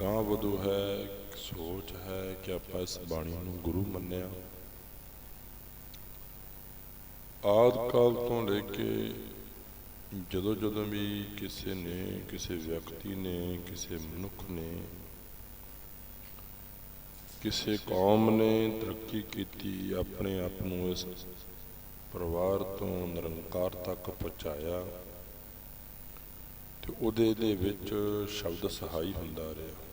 ਗਾਂ ਵਧੂ ਹੈ, ਸੋਚ ਹੈ ਕਿ ਆਪਾਂ ਇਸ ਬਾਣੀ ਨੂੰ ਗੁਰੂ ਮੰਨਿਆ। ਆਦ ਕਾਲ ਤੋਂ ਲੈ ਕੇ ਜਦੋਂ ਜਦੋਂ ਵੀ ਕਿਸੇ ਨੇ, ਕਿਸੇ ਵਿਅਕਤੀ ਨੇ, ਕਿਸੇ ਮਨੁੱਖ ਨੇ, ਕਿਸੇ ਕੌਮ ਨੇ ਤਰੱਕੀ ਕੀਤੀ, ਆਪਣੇ ਆਪ ਨੂੰ ਇਸ ਪਰਿਵਾਰ ਤੋਂ ਨਿਰੰਕਾਰ ਤੱਕ ਪਹੁੰਚਾਇਆ, ਤੇ ਉਹਦੇ ਦੇ ਵਿੱਚ ਸ਼ਬਦ ਸਹਾਈ ਹੁੰਦਾ ਰਿਹਾ।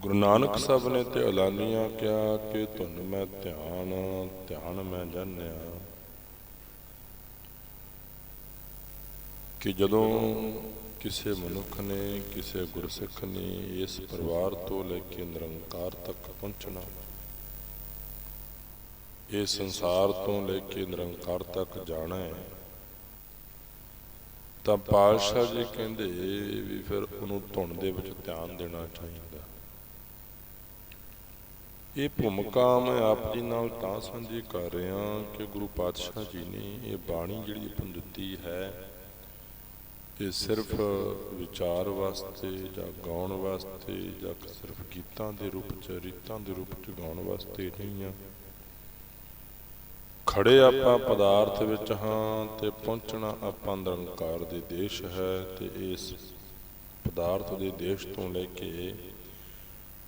ਗੁਰੂ ਨਾਨਕ ਸਾਹਿਬ ਨੇ ਤੇ ਐਲਾਨੀਆਂ ਕਿਹਾ ਕਿ ਧੁਨ ਮੈਂ ਧਿਆਨ ਧਿਆਨ ਮੈਂ ਜਾਣਿਆ। ਕਿ ਜਦੋਂ ਕਿਸੇ ਮਨੁੱਖ ਨੇ, ਕਿਸੇ ਗੁਰਸਿੱਖ ਨੇ ਇਸ ਪਰਿਵਾਰ ਤੋਂ ਲੈ ਕੇ ਨਿਰੰਕਾਰ ਤੱਕ ਪਹੁੰਚਣਾ, ਇਹ ਸੰਸਾਰ ਤੋਂ ਲੈ ਕੇ ਨਿਰੰਕਾਰ ਤੱਕ ਜਾਣਾ ਹੈ, ਤਾਂ ਪਾਤਸ਼ਾਹ ਜੀ ਕਹਿੰਦੇ ਵੀ ਫਿਰ ਉਹਨੂੰ ਧੁਣ ਦੇ ਵਿੱਚ ਧਿਆਨ ਦੇਣਾ ਚਾਹੀਦਾ। ਇਹ ਭੂਮਿਕਾ ਮੈਂ ਆਪ ਜੀ ਨਾਲ ਤਾਂ ਸਾਂਝੀ ਕਰ ਰਿਹਾ ਕਿ ਗੁਰੂ ਪਾਤਸ਼ਾਹ ਜੀ ਨੇ ਇਹ ਬਾਣੀ ਜਿਹੜੀ ਆਪਾਂ ਦਿੱਤੀ ਹੈ, ਇਹ ਸਿਰਫ ਵਿਚਾਰ ਵਾਸਤੇ ਜਾਂ ਗਾਉਣ ਵਾਸਤੇ ਜਾਂ ਸਿਰਫ ਗੀਤਾਂ ਦੇ ਰੂਪ ਚ, ਰੀਤਾਂ ਦੇ ਰੂਪ ਚ ਗਾਉਣ ਵਾਸਤੇ ਨਹੀਂ ਆ। ਖੜੇ ਆਪਾਂ ਪਦਾਰਥ ਵਿੱਚ ਹਾਂ ਤੇ ਪਹੁੰਚਣਾ ਆਪਾਂ ਨਿਰੰਕਾਰ ਦੇ ਦੇਸ਼ ਹੈ ਤੇ ਇਸ ਪਦਾਰਥ ਦੇ ਦੇਸ਼ ਤੋਂ ਲੈ ਕੇ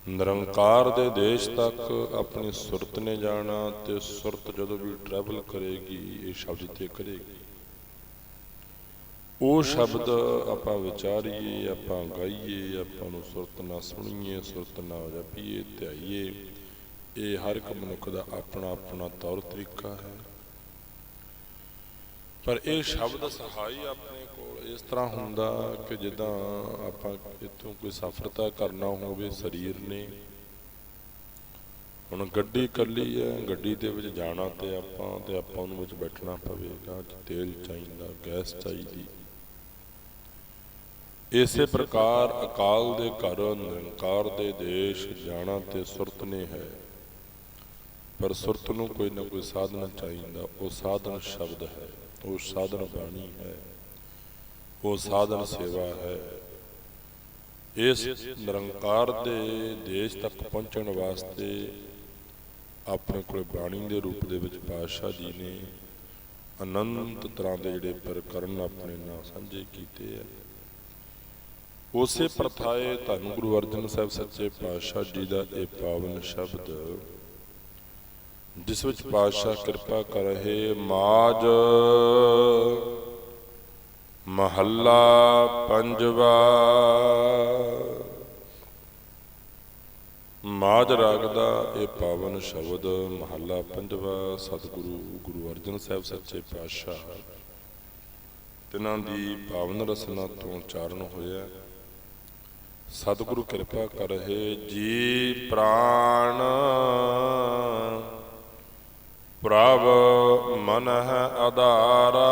ਨਿਰੰਕਾਰ ਦੇ ਦੇਸ਼ ਤੱਕ ਆਪਣੀ ਸੁਰਤ ਨੇ ਜਾਣਾ ਤੇ ਸੁਰਤ ਜਦੋਂ ਵੀ ਟਰੈਵਲ ਕਰੇਗੀ, ਇਹ ਸ਼ਬਦ ਤੇ ਕਰੇਗੀ। ਉਹ ਸ਼ਬਦ ਆਪਾਂ ਵਿਚਾਰੀਏ, ਆਪਾਂ ਗਾਈਏ, ਆਪਾਂ ਨੂੰ ਸੁਰਤ ਨਾਲ ਸੁਣੀਏ, ਸੁਰਤ ਨਾਲ ਜਪੀਏ, ਧਿਆਈਏ, ਇਹ ਹਰ ਇੱਕ ਮਨੁੱਖ ਦਾ ਆਪਣਾ ਆਪਣਾ ਤੌਰ ਤਰੀਕਾ ਹੈ। ਪਰ ਇਹ ਸ਼ਬਦ ਸਹਾਈ ਆਪਣੇ ਕੋਲ ਇਸ ਤਰ੍ਹਾਂ ਹੁੰਦਾ ਕਿ ਜਿੱਦਾਂ ਆਪਾਂ ਇੱਥੋਂ ਕੋਈ ਸਫ਼ਰਤਾ ਕਰਨਾ ਹੋਵੇ ਸਰੀਰ ਨੇ। ਹੁਣ ਗੱਡੀ ਇਕੱਲੀ ਹੈ, ਗੱਡੀ ਦੇ ਵਿੱਚ ਜਾਣਾ ਤੇ ਆਪਾਂ ਤੇ ਆਪਾਂ ਉਹਨੂੰ ਵਿੱਚ ਬੈਠਣਾ ਪਵੇਗਾ, ਤੇਲ ਚਾਹੀਦਾ, ਗੈਸ ਚਾਹੀਦੀ। ਇਸੇ ਪ੍ਰਕਾਰ ਅਕਾਲ ਦੇ ਘਰ ਨਿਰੰਕਾਰ ਦੇ ਦੇਸ਼, ਜਾਣਾ ਤੇ ਸੁਰਤ ਨੇ ਹੈ। ਪਰ ਸੁਰਤ ਨੂੰ ਕੋਈ ਨਾ ਕੋਈ ਸਾਧਨ ਚਾਹੀਦਾ, ਉਹ ਸਾਧਨ ਸ਼ਬਦ ਹੈ। ਉਹ ਸਾਧਨ ਬਾਣੀ ਹੈ, ਉਹ ਸਾਧਨ ਸੇਵਾ ਹੈ। ਇਸ ਨਿਰੰਕਾਰ ਦੇ ਦੇਸ਼ ਤੱਕ ਪਹੁੰਚਣ ਵਾਸਤੇ ਆਪਣੇ ਕੋਲ ਬਾਣੀ ਦੇ ਰੂਪ ਦੇ ਵਿੱਚ ਪਾਤਸ਼ਾਹ ਜੀ ਨੇ ਅਨੰਤ ਤਰ੍ਹਾਂ ਦੇ ਜਿਹੜੇ ਪ੍ਰਕਰਨ ਆਪਣੇ ਨਾਲ ਸਾਂਝੇ ਕੀਤੇ ਆ। ਉਸੇ ਪ੍ਰਥਾਏ ਧੰਨ ਗੁਰੂ ਅਰਜਨ ਸਾਹਿਬ ਸੱਚੇ ਪਾਤਸ਼ਾਹ ਜੀ ਦਾ ਇਹ ਪਾਵਨ ਸ਼ਬਦ ਜਿਸ ਵਿੱਚ ਪਾਤਸ਼ਾਹ ਕਿਰਪਾ ਕਰ ਮਾਜ। ਮਹੱਲਾ ਪੰਜਵਾ। ਮਾਜ ਰਾਗ ਦਾ ਇਹ ਪਾਵਨ ਸ਼ਬਦ, ਮਹੱਲਾ ਪੰਜਵਾ। ਸਤਿਗੁਰੂ, ਗੁਰੂ ਅਰਜਨ ਸਾਹਿਬ ਸੱਚੇ ਪਾਤਸ਼ਾਹ। ਤਿਨਾਂ ਦੀ ਪਾਵਨ ਰਸਨਾ ਤੋਂ ਉਚਾਰਨ ਹੋਇਆ। ਸਤਿਗੁਰੂ ਕਿਰਪਾ ਕਰ ਜੀ ਪ੍ਰਾਣ। ਪ੍ਰਭ ਮਨ ਹੈ ਆਧਾਰਾ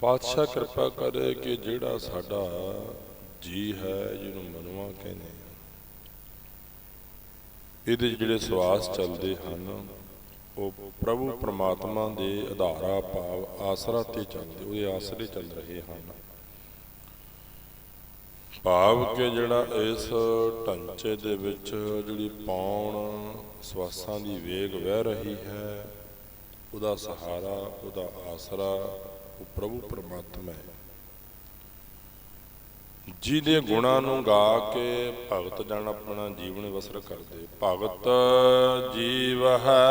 ਪਾਤਸ਼ਾਹ ਕਿਰਪਾ ਕਰੇ ਕਿ ਜਿਹੜਾ ਸਾਡਾ ਜੀ ਹੈ, ਜਿਹਨੂੰ ਮਨਵਾ ਕਹਿੰਦੇ ਇਹਦੇ 'ਚ ਜਿਹੜੇ ਸਵਾਸ ਚੱਲਦੇ ਹਨ, ਉਹ ਪ੍ਰਭੂ ਪਰਮਾਤਮਾ ਦੇ ਆਧਾਰਾ ਭਾਵ ਆਸਰਾ ਤੇ ਚੱਲਦੇ, ਉਹਦੇ ਆਸਰੇ ਚੱਲ ਰਹੇ ਹਨ। ਭਾਵ ਕਿ ਜਿਹੜਾ ਇਸ ਢਾਂਚੇ ਦੇ ਵਿੱਚ ਜਿਹੜੀ ਪੌਣ ਸਵਾਸਾਂ ਦੀ ਵੇਗ ਵਹਿ ਰਹੀ ਹੈ, ਉਹਦਾ ਸਹਾਰਾ, ਉਹਦਾ ਆਸਰਾ ਉਹ ਪ੍ਰਭੂ ਪਰਮਾਤਮਾ ਹੈ। ਜਿਹਦੇ ਗੁਣਾਂ ਨੂੰ ਗਾ ਕੇ ਭਗਤ ਜਨ ਆਪਣਾ ਜੀਵਨ ਬਸਰ ਕਰਦੇ, ਭਗਤ ਜੀਵ ਹੈ,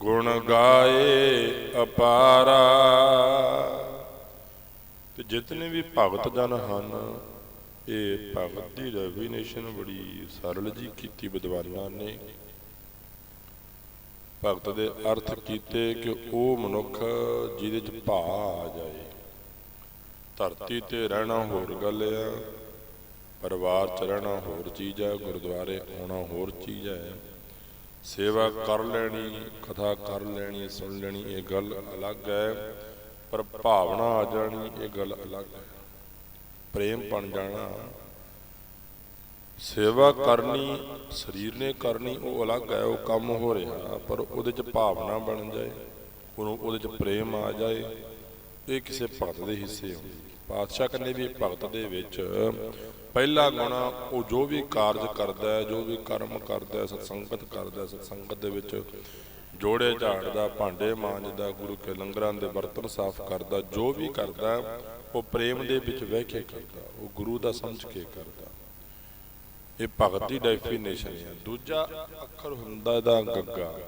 ਗੁਣ ਗਾਏ ਅਪਾਰਾ। ਤੇ ਜਿਤਨੇ ਵੀ ਭਗਤ ਜਨ ਹਨ, ਇਹ ਭਗਤ ਦੀ ਡੈਫੀਨੇਸ਼ਨ ਬੜੀ ਸਰਲ ਜੀ ਕੀਤੀ ਵਿਦਵਾਨਾਂ ਨੇ। ਭਗਤ ਦੇ ਅਰਥ ਕੀਤੇ ਕਿ ਉਹ ਮਨੁੱਖ ਜਿਹਦੇ ਚ ਭਾ ਆ ਜਾਏ, ਧਰਤੀ ਤੇ ਰਹਿਣਾ ਹੋਰ ਗੱਲ ਆ, ਪਰਿਵਾਰ ਚ ਰਹਿਣਾ ਹੋਰ ਚੀਜ਼ ਆ, ਗੁਰਦੁਆਰੇ ਆਉਣਾ ਹੋਰ ਚੀਜ਼ ਹੈ ਸੇਵਾ ਕਰ ਲੈਣੀ, ਕਥਾ ਕਰ ਲੈਣੀ, ਸੁਣ ਲੈਣੀ, ਇਹ ਗੱਲ ਅਲੱਗ ਹੈ। ਪਰ ਭਾਵਨਾ ਆ ਜਾਣੀ, ਇਹ ਗੱਲ ਅਲੱਗ ਹੈ। ਪ੍ਰੇਮ ਬਣ ਜਾਣਾ। ਸੇਵਾ ਕਰਨੀ, ਸਰੀਰ ਨੇ ਕਰਨੀ, ਉਹ ਅਲੱਗ ਹੈ, ਉਹ ਕੰਮ ਹੋ ਰਿਹਾ, ਪਰ ਉਹਦੇ ਚ ਭਾਵਨਾ ਬਣ ਜਾਏ, ਉਹਨੂੰ ਉਹਦੇ ਚ ਪ੍ਰੇਮ ਆ ਜਾਏ, ਇਹ ਕਿਸੇ ਭਗਤ ਦੇ ਹਿੱਸੇ ਹੁੰਦੀ ਪਾਤਸ਼ਾਹ ਕਹਿੰਦੇ ਵੀ ਭਗਤ ਦੇ ਵਿੱਚ ਪਹਿਲਾ ਗੁਣ ਉਹ ਜੋ ਵੀ ਕਾਰਜ ਕਰਦਾ ਹੈ, ਜੋ ਵੀ ਕਰਮ ਕਰਦਾ ਹੈ, ਸਤਸੰਗਤ ਕਰਦਾ ਹੈ, ਸਤਸੰਗਤ ਦੇ ਵਿੱਚ ਜੋੜੇ ਝਾੜਦਾ ਭਾਂਡੇ ਮਾਂਜਦਾ ਗੁਰੂ ਕੇ ਲੰਗਰਾਂ ਦੇ ਬਰਤਨ ਸਾਫ਼ ਕਰਦਾ, ਜੋ ਵੀ ਕਰਦਾ, ਉਹ ਪ੍ਰੇਮ ਦੇ ਵਿੱਚ ਵਹਿ ਕੇ ਕਰਦਾ, ਉਹ ਗੁਰੂ ਦਾ ਸਮਝ ਕੇ ਕਰਦਾ। ਇਹ ਭਗਤ ਦੀ ਡੈਫੀਨੇਸ਼ਨ ਹੈ ਦੂਜਾ ਅੱਖਰ ਹੁੰਦਾ ਇਹਦਾ ਗੱਗਾ।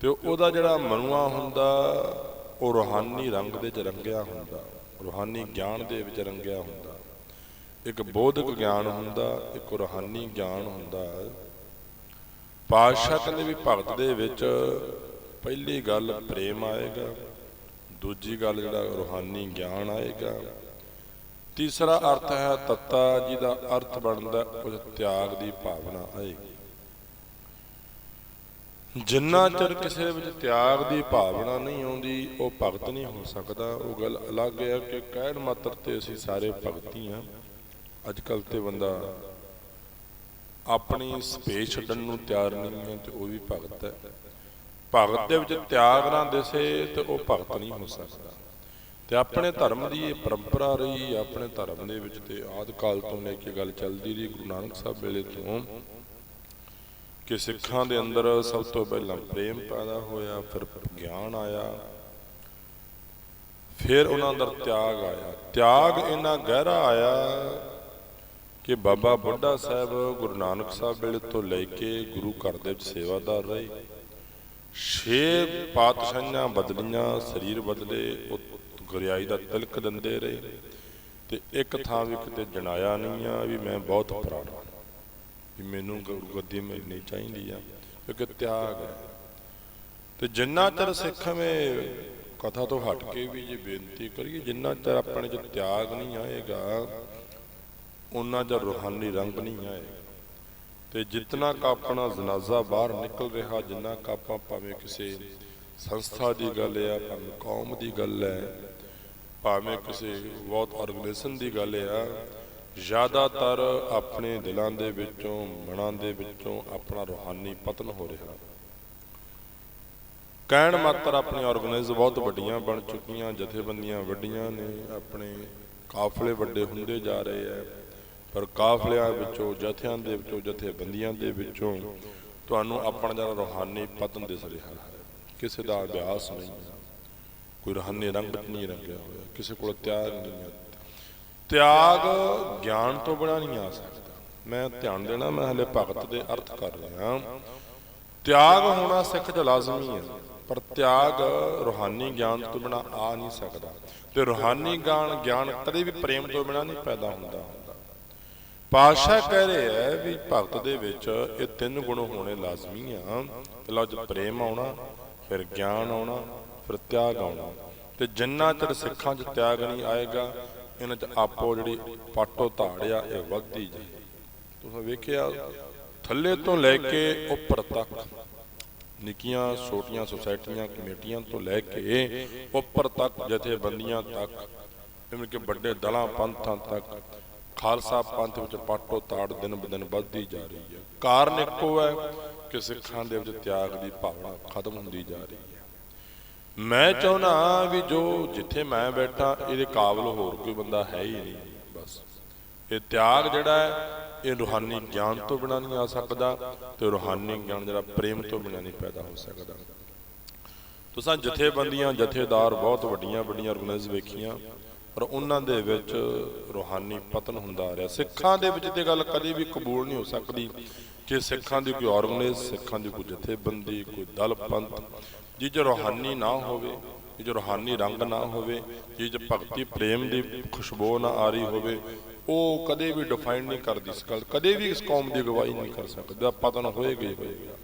ਤੇ ਉਹਦਾ ਜਿਹੜਾ ਮਨੁਆ ਹੁੰਦਾ, ਉਹ ਰੋਹਾਨੀ ਰੰਗ ਦੇ ਚ ਰੰਗਿਆ ਹੁੰਦਾ, ਰੋਹਾਨੀ ਗਿਆਨ ਦੇ ਵਿੱਚ ਰੰਗਿਆ ਹੁੰਦਾ। ਇੱਕ ਬੋਧਿਕ ਗਿਆਨ ਹੁੰਦਾ, ਇੱਕ ਰੋਹਾਨੀ ਗਿਆਨ ਹੁੰਦਾ। ਪਾਤਸ਼ਾਹ ਕਹਿੰਦੇ ਵੀ ਭਗਤ ਦੇ ਵਿੱਚ ਪਹਿਲੀ ਗੱਲ ਪ੍ਰੇਮ ਆਏਗਾ, ਦੂਜੀ ਗੱਲ ਜਿਹੜਾ ਰੋਹਾਨੀ ਗਿਆਨ ਆਏਗਾ। ਤੀਸਰਾ ਅਰਥ ਹੈ ਤੱਤਾ, ਜਿਹਦਾ ਅਰਥ ਬਣਦਾ ਉਹ ਤਿਆਗ ਦੀ ਭਾਵਨਾ ਆਏਗੀ ਜਿੰਨਾ ਚਿਰ ਕਿਸੇ ਵਿੱਚ ਤਿਆਗ ਦੀ ਭਾਵਨਾ ਨਹੀਂ ਆਉਂਦੀ, ਉਹ ਭਗਤ ਨਹੀਂ ਹੋ ਸਕਦਾ। ਉਹ ਗੱਲ ਅਲੱਗ ਹੈ ਕਿ ਕਹਿਣ ਮਾਤਰ ਤੇ ਅਸੀਂ ਸਾਰੇ ਭਗਤੀ ਹਾਂ। ਅੱਜ ਕੱਲ ਤੇ ਬੰਦਾ ਆਪਣੀ ਸਪੇਸ ਛੱਡਣ ਨੂੰ ਤਿਆਰ ਨਹੀਂ ਹੈ ਤੇ ਉਹ ਵੀ ਭਗਤ ਹੈ। ਭਗਤ ਦੇ ਵਿੱਚ ਤਿਆਗ ਨਾ ਦਿਸੇ ਤੇ ਉਹ ਭਗਤ ਨਹੀਂ ਹੋ ਸਕਦਾ। ਤੇ ਆਪਣੇ ਧਰਮ ਦੀ ਇਹ ਪਰੰਪਰਾ ਰਹੀ, ਆਪਣੇ ਧਰਮ ਦੇ ਵਿੱਚ ਤੇ ਆਦ ਕਾਲ ਤੋਂ ਲੈ ਕੇ ਗੱਲ ਚੱਲਦੀ ਰਹੀ, ਗੁਰੂ ਨਾਨਕ ਸਾਹਿਬ ਵੇਲੇ ਤੋਂ ਕਿ ਸਿੱਖਾਂ ਦੇ ਅੰਦਰ ਸਭ ਤੋਂ ਪਹਿਲਾਂ ਪ੍ਰੇਮ ਪੈਦਾ ਹੋਇਆ, ਫਿਰ ਗਿਆਨ ਆਇਆ, ਫਿਰ ਉਹਨਾਂ ਅੰਦਰ ਤਿਆਗ ਆਇਆ। ਤਿਆਗ ਇੰਨਾ ਗਹਿਰਾ ਆਇਆ ਕਿ ਬਾਬਾ ਬੁੱਢਾ ਸਾਹਿਬ ਗੁਰੂ ਨਾਨਕ ਸਾਹਿਬ ਵੇਲੇ ਤੋਂ ਲੈ ਕੇ ਗੁਰੂ ਘਰ ਦੇ ਵਿੱਚ ਸੇਵਾਦਾਰ ਰਹੇ। ਛੇ ਪਾਤਸ਼ਾਹਾਂ ਬਦਲੀਆਂ, ਸਰੀਰ ਬਦਲੇ, ਉਹ ਗੁਰਿਆਈ ਦਾ ਤਿਲਕ ਦਿੰਦੇ ਰਹੇ ਤੇ ਇੱਕ ਥਾਂ ਵੀ ਕਿਤੇ ਜਣਾਇਆ ਨਹੀਂ ਆ ਵੀ ਮੈਂ ਬਹੁਤ ਪੁਰਾਣਾ, ਵੀ ਮੈਨੂੰ ਗੁਰੂ ਗੱਦੀ ਮਿਲਣੀ ਚਾਹੀਦੀ ਆ ਕਿਉਂਕਿ ਤਿਆਗ ਹੈ। ਤੇ ਜਿੰਨਾ ਚਿਰ ਸਿੱਖ ਸਿੱਖਵੇਂ ਕਥਾ ਤੋਂ ਹਟ ਕੇ ਵੀ ਜੇ ਬੇਨਤੀ ਕਰੀਏ, ਜਿੰਨਾ ਚਿਰ ਆਪਣੇ ਚ ਤਿਆਗ ਨਹੀਂ ਆਏਗਾ ਉਹਨਾਂ ਦਾ ਰੂਹਾਨੀ ਰੰਗ ਨਹੀਂ ਆਏਗਾ ਤੇ ਜਿੰਨਾ ਕ ਆਪਣਾ ਜਨਾਜ਼ਾ ਬਾਹਰ ਨਿਕਲ ਰਿਹਾ, ਜਿੰਨਾ ਕ ਆਪਾਂ ਭਾਵੇਂ ਕਿਸੇ ਸੰਸਥਾ ਦੀ ਗੱਲ ਆ, ਭਾਵੇਂ ਕੌਮ ਦੀ ਗੱਲ ਹੈ ਭਾਵੇਂ ਕਿਸੇ ਬਹੁਤ ਆਰਗੇਨਾਈਜੇਸ਼ਨ ਦੀ ਗੱਲ ਆ, ਜ਼ਿਆਦਾਤਰ ਆਪਣੇ ਦਿਲਾਂ ਦੇ ਵਿੱਚੋਂ, ਮਨਾਂ ਦੇ ਵਿੱਚੋਂ ਆਪਣਾ ਰੂਹਾਨੀ ਪਤਨ ਹੋ ਰਿਹਾ। ਕਹਿਣ ਮਾਤਰ ਆਪਣੇ ਆਰਗੇਨਾਈਜ਼ ਬਹੁਤ ਵੱਡੀਆਂ ਬਣ ਚੁੱਕੀਆਂ, ਜਥੇਬੰਦੀਆਂ ਵੱਡੀਆਂ ਨੇ, ਆਪਣੇ ਕਾਫਲੇ ਵੱਡੇ ਹੁੰਦੇ ਜਾ ਰਹੇ ਆ। ਪਰ ਕਾਫਲਿਆਂ ਵਿੱਚੋਂ, ਜਥਿਆਂ ਦੇ ਵਿੱਚੋਂ, ਜਥੇਬੰਦੀਆਂ ਦੇ ਵਿੱਚੋਂ ਤੁਹਾਨੂੰ ਆਪਣਾ ਜਿਹੜਾ ਰੂਹਾਨੀ ਪਤਨ ਦਿਸ ਰਿਹਾ ਹੈ। ਕਿਸੇ ਦਾ ਅਭਿਆਸ ਨਹੀਂ ਹੈ। ਕੋਈ ਰੂਹਾਨੀ ਰੰਗ ਨਹੀਂ ਰੰਗਿਆ ਹੋਇਆ। ਕਿਸੇ ਕੋਲ ਤਿਆਗ ਨਹੀਂ ਹੈ। ਤਿਆਗ ਗਿਆਨ ਤੋਂ ਬਿਨਾਂ ਨਹੀਂ ਆ ਸਕਦਾ। ਮੈਂ ਧਿਆਨ ਦੇਣਾ, ਮੈਂ ਹਲੇ ਭਗਤ ਦੇ ਅਰਥ ਕਰ ਰਿਹਾ। ਤਿਆਗ ਹੋਣਾ ਸਿੱਖ ਚ ਲਾਜ਼ਮੀ ਹੈ, ਪਰ ਤਿਆਗ ਰੂਹਾਨੀ ਗਿਆਨ ਤੋਂ ਬਿਨਾਂ ਆ ਨਹੀਂ ਸਕਦਾ। ਤੇ ਰੂਹਾਨੀ ਗਿਆਨ ਗਿਆਨ ਕਦੇ ਵੀ ਪ੍ਰੇਮ ਤੋਂ ਬਿਨਾਂ ਨਹੀਂ ਪੈਦਾ ਹੁੰਦਾ। ਹੁੰਦਾ ਪਾਤਸ਼ਾਹ ਕਹਿ ਰਹੇ ਹੈ ਵੀ ਭਗਤ ਦੇ ਵਿੱਚ ਇਹ ਤਿੰਨ ਗੁਣ ਹੋਣੇ ਲਾਜ਼ਮੀ ਆ। ਪਹਿਲਾਂ ਜ ਪ੍ਰੇਮ ਆਉਣਾ, ਫਿਰ ਗਿਆਨ ਆਉਣਾ, ਫਿਰ ਤਿਆਗ ਆਉਣਾ। ਤੇ ਜਿੰਨਾ ਚਿਰ ਸਿੱਖਾਂ 'ਚ ਤਿਆਗ ਨਹੀਂ ਆਏਗਾ, ਇਹਨਾਂ 'ਚ ਆਪੋ ਜਿਹੜੀ ਪਾਟੋ ਧਾੜਿਆ ਇਹ ਵੱਧਦੀ ਜੀ ਤੁਸੀਂ ਵੇਖਿਆ, ਥੱਲੇ ਤੋਂ ਲੈ ਕੇ ਉੱਪਰ ਤੱਕ ਨਿੱਕੀਆਂ, ਛੋਟੀਆਂ ਸੁਸਾਇਟੀਆਂ, ਕਮੇਟੀਆਂ ਤੋਂ ਲੈ ਕੇ ਉੱਪਰ ਤੱਕ ਜਥੇਬੰਦੀਆਂ ਤੱਕ ਜਿਵੇਂ ਕਿ ਵੱਡੇ ਦਲਾਂ, ਪੰਥਾਂ ਤੱਕ ਖਾਲਸਾ ਪੰਥ ਵਿੱਚ ਪਾਟੋ ਤਾੜ ਦਿਨ ਬਦਨ ਵੱਧਦੀ ਜਾ ਰਹੀ ਹੈ। ਕਾਰਨ ਇੱਕੋ ਹੈ ਕਿ ਸਿੱਖਾਂ ਦੇ ਵਿੱਚ ਤਿਆਗ ਦੀ ਭਾਵਨਾ ਖਤਮ ਹੁੰਦੀ ਜਾ ਰਹੀ ਹੈ। ਮੈਂ ਚਾਹੁੰਦਾ ਵੀ ਜੋ ਜਿੱਥੇ ਮੈਂ ਬੈਠਾ, ਇਹਦੇ ਕਾਬਲ ਹੋਰ ਕੋਈ ਬੰਦਾ ਹੈ ਹੀ ਨਹੀਂ, ਬਸ। ਇਹ ਤਿਆਗ ਜਿਹੜਾ ਹੈ, ਇਹ ਰੂਹਾਨੀ ਗਿਆਨ ਤੋਂ ਬਿਨਾਂ ਨਹੀਂ ਆ ਸਕਦਾ ਤੇ ਰੂਹਾਨੀ ਗਿਆਨ ਜਿਹੜਾ ਪ੍ਰੇਮ ਤੋਂ ਬਿਨਾਂ ਨਹੀਂ ਪੈਦਾ ਹੋ ਸਕਦਾ। ਤੁਸੀਂ ਜਥੇਬੰਦੀਆਂ, ਜਥੇਦਾਰ ਬਹੁਤ ਵੱਡੀਆਂ ਵੱਡੀਆਂ ਆਰਗੇਨਾਈਜ਼ ਵੇਖੀਆਂ। ਪਰ ਉਹਨਾਂ ਦੇ ਵਿੱਚ ਰੂਹਾਨੀ ਪਤਨ ਹੁੰਦਾ ਆ ਰਿਹਾ। ਸਿੱਖਾਂ ਦੇ ਵਿੱਚ ਤੇ ਗੱਲ ਕਦੇ ਵੀ ਕਬੂਲ ਨਹੀਂ ਹੋ ਸਕਦੀ ਕਿ ਸਿੱਖਾਂ ਦੀ ਕੋਈ ਆਰਗੇਨਾਈਜ਼ ਸਿੱਖਾਂ ਦੀ ਕੋਈ ਜਥੇਬੰਦੀ, ਕੋਈ ਦਲ ਪੰਥ ਜਿਹ 'ਚ ਰੂਹਾਨੀ ਨਾ ਹੋਵੇ, ਜਿਹ 'ਚ ਰੂਹਾਨੀ ਰੰਗ ਨਾ ਹੋਵੇ, ਜਿਹ 'ਚ ਭਗਤੀ ਪ੍ਰੇਮ ਦੀ ਖੁਸ਼ਬੂ ਨਾ ਆ ਰਹੀ ਹੋਵੇ, ਉਹ ਕਦੇ ਵੀ ਡਿਫਾਈਨ ਨਹੀਂ ਕਰਦੀ ਇਸ ਗੱਲ, ਕਦੇ ਵੀ ਇਸ ਕੌਮ ਦੀ ਅਗਵਾਈ ਨਹੀਂ ਕਰ ਸਕਦਾ ਪਤਨ ਹੋਏਗਾ ਹੀ ਹੋਏਗਾ।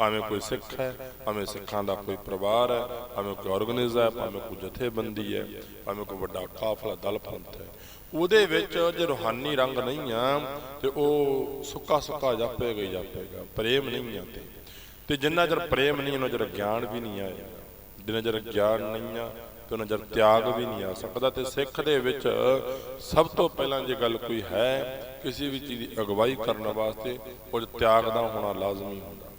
ਭਾਵੇਂ ਕੋਈ ਸਿੱਖ ਹੈ, ਭਾਵੇਂ ਸਿੱਖਾਂ ਦਾ ਕੋਈ ਪਰਿਵਾਰ ਹੈ, ਭਾਵੇਂ ਕੋਈ ਆਰਗੇਨਾਈਜ਼ ਹੈ, ਭਾਵੇਂ ਕੋਈ ਜਥੇਬੰਦੀ ਹੈ, ਭਾਵੇਂ ਕੋਈ ਵੱਡਾ ਕਾਫਲਾ ਦਲ ਪੰਥ ਹੈ। ਉਹਦੇ ਵਿੱਚ ਜੇ ਰੂਹਾਨੀ ਰੰਗ ਨਹੀਂ ਆ, ਤੇ ਉਹ ਸੁੱਕਾ ਸੁੱਕਾ ਜਾਪੇਗਾ ਹੀ ਜਾਪੇਗਾ, ਪ੍ਰੇਮ ਨਹੀਂ ਆ ਤੇ। ਤੇ ਜਿੰਨਾ ਚਿਰ ਪ੍ਰੇਮ ਨਹੀਂ, ਉਹਨਾਂ ਚਿਰ ਗਿਆਨ ਵੀ ਨਹੀਂ ਆਏਗਾ ਜਿੰਨਾ ਚਿਰ ਗਿਆਨ ਨਹੀਂ ਆ, ਤੇ ਉਹਨਾਂ ਚਿਰ ਤਿਆਗ ਵੀ ਨਹੀਂ ਆ ਸਕਦਾ। ਤੇ ਸਿੱਖ ਦੇ ਵਿੱਚ ਸਭ ਤੋਂ ਪਹਿਲਾਂ ਜੇ ਗੱਲ ਕੋਈ ਹੈ, ਕਿਸੇ ਵੀ ਚੀਜ਼ ਦੀ ਅਗਵਾਈ ਕਰਨ ਵਾਸਤੇ ਕੁਝ ਤਿਆਗ ਦਾ ਹੋਣਾ ਲਾਜ਼ਮੀ ਹੁੰਦਾ।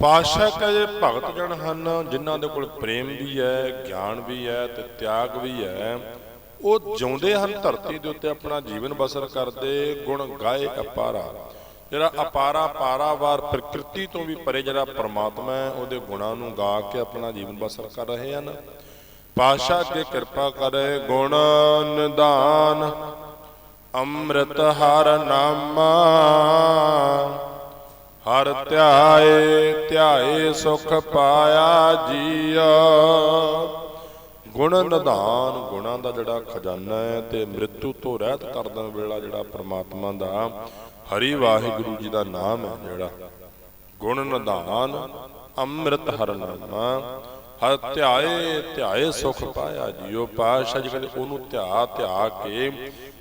ਪਾਸ਼ਾ ਕਹੇ ਭਗਤ ਜਨ ਹਨ, ਜਿਨ੍ਹਾਂ ਦੇ ਕੋਲ ਪ੍ਰੇਮ ਵੀ ਹੈ, ਗਿਆਨ ਵੀ ਹੈ ਤੇ ਤਿਆਗ ਵੀ ਹੈ। ਉਹ ਜਿਉਂਦੇ ਹਨ ਧਰਤੀ ਦੇ ਉੱਤੇ, ਆਪਣਾ ਜੀਵਨ ਬਸਰ ਕਰਦੇ, ਗੁਣ ਗਾਏ ਅਪਾਰਾ। ਜਿਹੜਾ ਅਪਾਰਾ ਪਾਰਾਵਾਰ ਪ੍ਰਕਿਰਤੀ ਤੋਂ ਵੀ ਪਰੇ ਜਿਹੜਾ ਪਰਮਾਤਮਾ ਹੈ, ਉਹਦੇ ਗੁਣਾਂ ਨੂੰ ਗਾ ਕੇ ਆਪਣਾ ਜੀਵਨ ਬਸਰ ਕਰ ਰਹੇ ਹਨ। ਪਾਸ਼ਾ ਅੱਗੇ ਕਿਰਪਾ ਕਰੇ, ਗੁਣ ਨਿਦਾਨ ਅੰਮ੍ਰਿਤ ਹਰ ਨਾਮਾ। ਹਰ ਧਿਆਏ ਧਿਆਏ ਸੁਖ ਪਾਇਆ ਜੀਆ। ਗੁਣ ਨਿਧਾਨ, ਗੁਣਾਂ ਦਾ ਜਿਹੜਾ ਖਜ਼ਾਨਾ ਹੈ ਤੇ ਮ੍ਰਿਤੂ ਤੋਂ ਰਹਿਤ ਕਰ ਦੇਣ ਵੇਲਾ ਜਿਹੜਾ ਪ੍ਰਮਾਤਮਾ ਦਾ, ਹਰੀ ਵਾਹਿਗੁਰੂ ਜੀ ਦਾ ਨਾਮ ਹੈ ਜਿਹੜਾ। ਗੁਣ ਨਿਧਾਨ, ਅੰਮ੍ਰਿਤ ਹਰ ਨਾਮਾ ਹਰ ਧਿਆਏ ਧਿਆਏ ਸੁਖ ਪਾਇਆ ਜੀਓ। ਪਾਸ਼ਾ ਜੀ ਕਹਿੰਦੇ, ਉਹਨੂੰ ਧਿਆ ਧਿਆ ਕੇ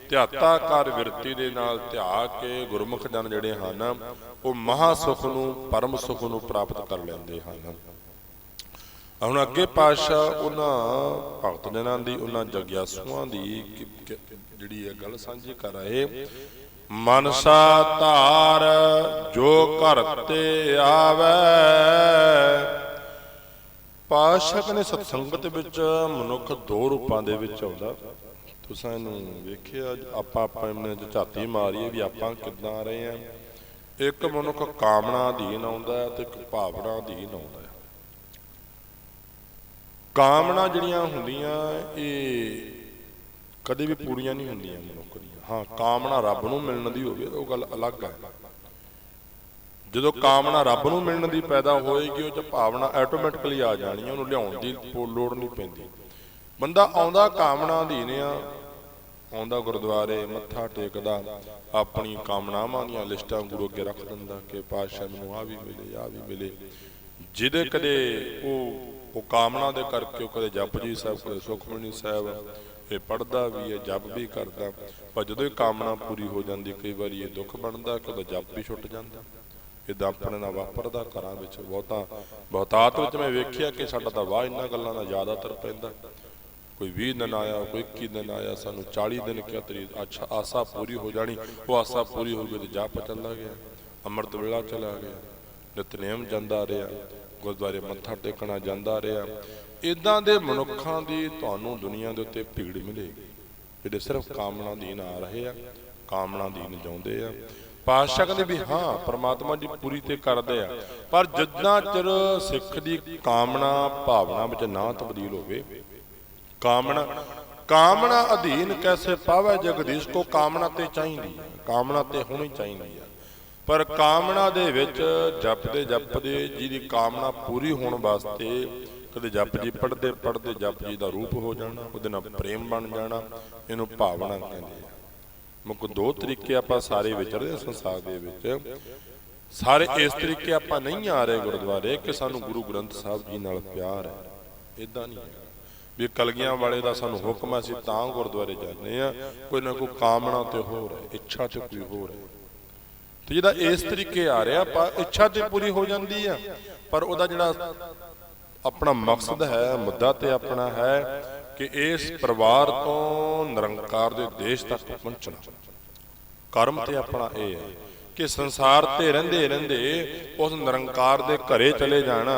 ਧਿਆਤਾ ਕਰ ਵਿਰਤੀ ਦੇ ਨਾਲ ਧਿਆ ਕੇ ਗੁਰਮੁਖ ਜਨ ਜਿਹੜੇ ਹਨ, ਉਹ ਮਹਾ ਸੁਖ ਨੂੰ, ਪਰਮ ਸੁਖ ਨੂੰ ਪ੍ਰਾਪਤ ਕਰ ਲੈਂਦੇ ਹਨ। ਹੁਣ ਅੱਗੇ ਪਾਸ਼ਾ ਉਹਨਾਂ ਭਗਤ ਜਨਾਂ ਦੀ, ਉਹਨਾਂ ਜਗਿਆਸੂਆਂ ਦੀ ਜਿਹੜੀ ਹੈ ਗੱਲ ਸਾਂਝੀ ਕਰ ਰਹੇ, ਮਨਸਾ ਧਾਰ ਜੋ ਘਰ ਤੇ ਆਵੇ ਪਾਸ਼ਕ ਨੇ ਸਤਸੰਗਤ ਵਿੱਚ ਮਨੁੱਖ ਦੋ ਰੂਪਾਂ ਦੇ ਵਿੱਚ ਆਉਂਦਾ। ਤੁਸੀਂ ਇਹਨੂੰ ਵੇਖਿਆ, ਆਪਾਂ ਆਪਾਂ ਇਹਨੇ ਝਾਤੀ ਮਾਰੀਏ ਵੀ ਆਪਾਂ ਕਿੱਦਾਂ ਰਹੇ ਆ। ਇੱਕ ਮਨੁੱਖ ਕਾਮਨਾ ਅਧੀਨ ਆਉਂਦਾ ਹੈ ਤੇ ਇੱਕ ਭਾਵਨਾ ਅਧੀਨ ਆਉਂਦਾ ਹੈ। ਕਾਮਨਾ ਜਿਹੜੀਆਂ ਹੁੰਦੀਆਂ, ਇਹ ਕਦੇ ਵੀ ਪੂਰੀਆਂ ਨਹੀਂ ਹੁੰਦੀਆਂ ਮਨੁੱਖ ਦੀਆਂ। ਹਾਂ, ਕਾਮਨਾ ਰੱਬ ਨੂੰ ਮਿਲਣ ਦੀ ਹੋਵੇ ਉਹ ਗੱਲ ਅਲੱਗ ਹੈ ਜਦੋਂ ਕਾਮਨਾ ਰੱਬ ਨੂੰ ਮਿਲਣ ਦੀ ਪੈਦਾ ਹੋਏਗੀ, ਉਹ ਚ ਭਾਵਨਾ ਆਟੋਮੈਟਿਕਲੀ ਆ ਜਾਣੀ ਉਹਨੂੰ ਲਿਆਉਣ ਦੀ ਲੋੜ ਨਹੀਂ ਪੈਂਦੀ। ਬੰਦਾ ਆਉਂਦਾ ਕਾਮਨਾ ਅਧੀਨ ਆ ਆਉਂਦਾ ਗੁਰਦੁਆਰੇ, ਮੱਥਾ ਟੇਕਦਾ, ਆਪਣੀ ਕਾਮਨਾਵਾਂ ਦੀਆਂ ਲਿਸਟਾਂ ਗੁਰੂ ਅੱਗੇ ਰੱਖ ਦਿੰਦਾ ਕਿ ਪਾਤਸ਼ਾਹ ਮੈਨੂੰ ਆ ਵੀ ਮਿਲੇ ਆ ਵੀ ਮਿਲੇ। ਜਿਹਦੇ ਕਦੇ ਉਹ ਉਹ ਕਾਮਨਾ ਦੇ ਕਰਕੇ ਉਹ ਕਦੇ ਜਪਜੀ ਸਾਹਿਬ, ਕਦੇ ਸੁਖਮਨੀ ਸਾਹਿਬ ਇਹ ਪੜਦਾ ਵੀ ਹੈ, ਜਪ ਵੀ ਕਰਦਾ। ਪਰ ਜਦੋਂ ਇਹ ਕਾਮਨਾ ਪੂਰੀ ਹੋ ਜਾਂਦੀ, ਕਈ ਵਾਰੀ ਇਹ ਦੁੱਖ ਬਣਦਾ ਕਦੇ ਜਪ ਵੀ ਛੁੱਟ ਜਾਂਦਾ। ਇਦਾਂ ਆਪਣੇ ਨਾਲ ਵਾਪਰਦਾ ਘਰਾਂ ਵਿੱਚ ਬਹੁਤਾ, ਬਹੁਤਾਤ ਵਿੱਚ ਮੈਂ ਵੇਖਿਆ ਕਿ ਸਾਡਾ ਤਾਂ ਵਾਹ ਇਹਨਾਂ ਗੱਲਾਂ ਦਾ ਜ਼ਿਆਦਾਤਰ ਪੈਂਦਾ। ਕੋਈ 20 ਦਿਨ ਆਇਆ, ਕੋਈ 21 ਦਿਨ ਆਇਆ, ਸਾਨੂੰ 40 ਦਿਨ ਕਿਹਾ ਤੇਰੀ ਅੱਛਾ ਆਸਾ ਪੂਰੀ ਹੋ ਜਾਣੀ, ਉਹ ਆਸਾ ਪੂਰੀ ਹੋ ਗਈ ਤੇ ਜਾਪ ਚੱਲਦਾ ਗਿਆ। ਅੰਮ੍ਰਿਤ ਵੇਲਾ ਚਲਾ ਗਿਆ। ਨਿਤਨੇਮ ਜਾਂਦਾ ਰਿਹਾ। ਗੁਰਦੁਆਰੇ ਮੱਥਾ ਟੇਕਣਾ ਜਾਂਦਾ ਰਿਹਾ। ਇਦਾਂ ਦੇ ਮਨੁੱਖਾਂ ਦੀ ਤੁਹਾਨੂੰ ਦੁਨੀਆ ਦੇ ਉੱਤੇ ਭੀੜ ਮਿਲੇਗੀ। ਜਿਹੜੇ ਸਿਰਫ ਕਾਮਨਾ ਦੀਨ ਆ ਰਹੇ ਆ, ਕਾਮਨਾ ਦੀਨ ਜਾਉਂਦੇ ਆ। ਪਾਤਸ਼ਾਹ ਕਹਿੰਦੇ ਵੀ ਹਾਂ, ਪ੍ਰਮਾਤਮਾ ਜੀ ਪੂਰੀ ਤੇ ਕਰਦੇ ਆ। ਪਰ ਜਿੰਨਾ ਚਿਰ ਸਿੱਖ ਦੀ ਕਾਮਨਾ, ਭਾਵਨਾ ਵਿੱਚ ਨਾ ਤਬਦੀਲ ਹੋਵੇ ਕਾਮਨਾ ਕਾਮਨਾ ਅਧੀਨ ਕੈਸੇ ਪਾਵੇ ਜਗਦੀਸ਼ ਕੋ ਕਾਮਨਾ ਤੇ ਚਾਹੀਦੀ ਹੈ। ਕਾਮਨਾ ਤੇ ਹੋਣੀ ਚਾਹੀਦੀ ਹੈ। ਪਰ ਕਾਮਨਾ ਦੇ ਵਿੱਚ ਜਪਦੇ ਜਪਦੇ ਜਿਹਦੀ ਕਾਮਨਾ ਪੂਰੀ ਹੋਣ ਵਾਸਤੇ ਕਦੇ ਜਪ ਜੀ ਪੜਦੇ ਪੜਦੇ ਜਪ ਜੀ ਦਾ ਰੂਪ ਹੋ ਜਾਣਾ, ਉਹਦੇ ਨਾਲ ਪ੍ਰੇਮ ਬਣ ਜਾਣਾ, ਇਹਨੂੰ ਭਾਵਨਾ ਕਹਿੰਦੇ ਆ। ਮੁੱਕ ਦੋ ਤਰੀਕੇ ਆਪਾਂ ਸਾਰੇ ਵਿਚਰਦੇ ਹਾਂ ਸੰਸਾਰ ਦੇ ਵਿੱਚ। ਸਾਰੇ ਇਸ ਤਰੀਕੇ ਆਪਾਂ ਨਹੀਂ ਆ ਰਹੇ ਗੁਰਦੁਆਰੇ ਕਿ ਸਾਨੂੰ ਗੁਰੂ ਗ੍ਰੰਥ ਸਾਹਿਬ ਜੀ ਨਾਲ ਪਿਆਰ ਹੈ। ਇਦਾਂ ਨਹੀਂ ਹੈ। ਵੀ ਕਲਗੀਆਂ ਵਾਲੇ ਦਾ ਸਾਨੂੰ ਹੁਕਮ ਹੈ, ਅਸੀਂ ਤਾਂ ਗੁਰਦੁਆਰੇ ਜਾਂਦੇ ਆ ਕੋਈ ਨਾ ਕੋਈ ਕਾਮਨਾ ਤੇ ਹੋਰ ਹੈ ਇੱਛਾ ਤੇ ਕੋਈ ਹੋਰ ਹੈ ਤੇ ਜਿਹਦਾ ਇਸ ਤਰੀਕੇ ਆ ਰਿਹਾ ਪਾ ਇੱਛਾ ਤੇ ਪੂਰੀ ਹੋ ਜਾਂਦੀ ਆ। ਪਰ ਉਹਦਾ ਜਿਹੜਾ ਆਪਣਾ ਮਕਸਦ ਹੈ, ਮੁੱਦਾ ਤੇ ਆਪਣਾ ਹੈ ਕਿ ਇਸ ਪਰਿਵਾਰ ਤੋਂ ਨਿਰੰਕਾਰ ਦੇ ਦੇਸ਼ ਤੱਕ ਪਹੁੰਚਣਾ। ਕਰਮ ਤੇ ਆਪਣਾ ਇਹ ਹੈ ਕਿ ਸੰਸਾਰ ਤੇ ਰਹਿੰਦੇ ਰਹਿੰਦੇ ਉਸ ਨਿਰੰਕਾਰ ਦੇ ਘਰੇ ਚਲੇ ਜਾਣਾ,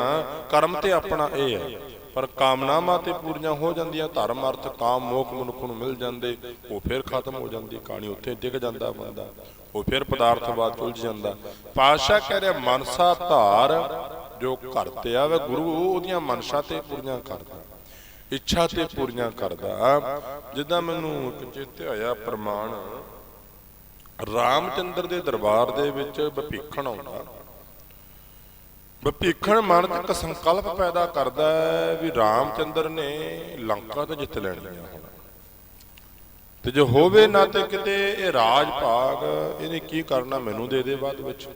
ਕਰਮ ਤੇ ਆਪਣਾ ਇਹ ਹੈ ਪਰ ਕਾਮਨਾਵਾਂ ਤੇ ਪੂਰੀਆਂ ਹੋ ਜਾਂਦੀਆਂ, ਧਰਮ ਅਰਥ, ਕਾਮ, ਮੋਖ, ਮਨੁੱਖ ਨੂੰ ਮਿਲ ਜਾਂਦੇ, ਉਹ ਫਿਰ ਖਤਮ ਹੋ ਜਾਂਦੀ, ਕਹਾਣੀ ਉੱਥੇ ਡਿੱਗ ਜਾਂਦਾ ਬੰਦਾ, ਉਹ ਫਿਰ ਪਦਾਰਥਵਾਦ ਉਲਝ ਜਾਂਦਾ। ਪਾਤਸ਼ਾਹ ਕਹਿ ਰਿਹਾ, ਮਨਸਾ ਧਾਰ ਜੋ ਘਰ ਤੇ ਆਵੇ, ਗੁਰੂ ਉਹਦੀਆਂ ਮਨਸ਼ਾ ਤੇ ਪੂਰੀਆਂ ਕਰਦਾ, ਇੱਛਾ ਤੇ ਪੂਰੀਆਂ ਕਰਦਾ। ਜਿੱਦਾਂ ਮੈਨੂੰ ਇੱਕ ਚੇਤੇ ਹੋਇਆ ਪ੍ਰਮਾਣ, ਰਾਮਚੰਦਰ ਦੇ ਦਰਬਾਰ ਦੇ ਵਿੱਚ ਭਪੀਖਣ ਆਉਂਦਾ। ਭਪੀਖਣ ਮਨ 'ਚ ਇੱਕ ਸੰਕਲਪ ਪੈਦਾ ਕਰਦਾ ਹੈ ਵੀ ਰਾਮਚੰਦਰ ਨੇ ਲੰਕਾ ਤੋਂ ਜਿੱਤ ਲੈਣੀ ਆ ਹੁਣ। ਤੇ ਜੇ ਹੋਵੇ ਨਾ ਤੇ ਕਿਤੇ ਇਹ ਰਾਜ ਭਾਗ ਇਹਨੇ ਕੀ ਕਰਨਾ ਮੈਨੂੰ ਦੇ ਦੇ ਬਾਅਦ ਵਿੱਚ?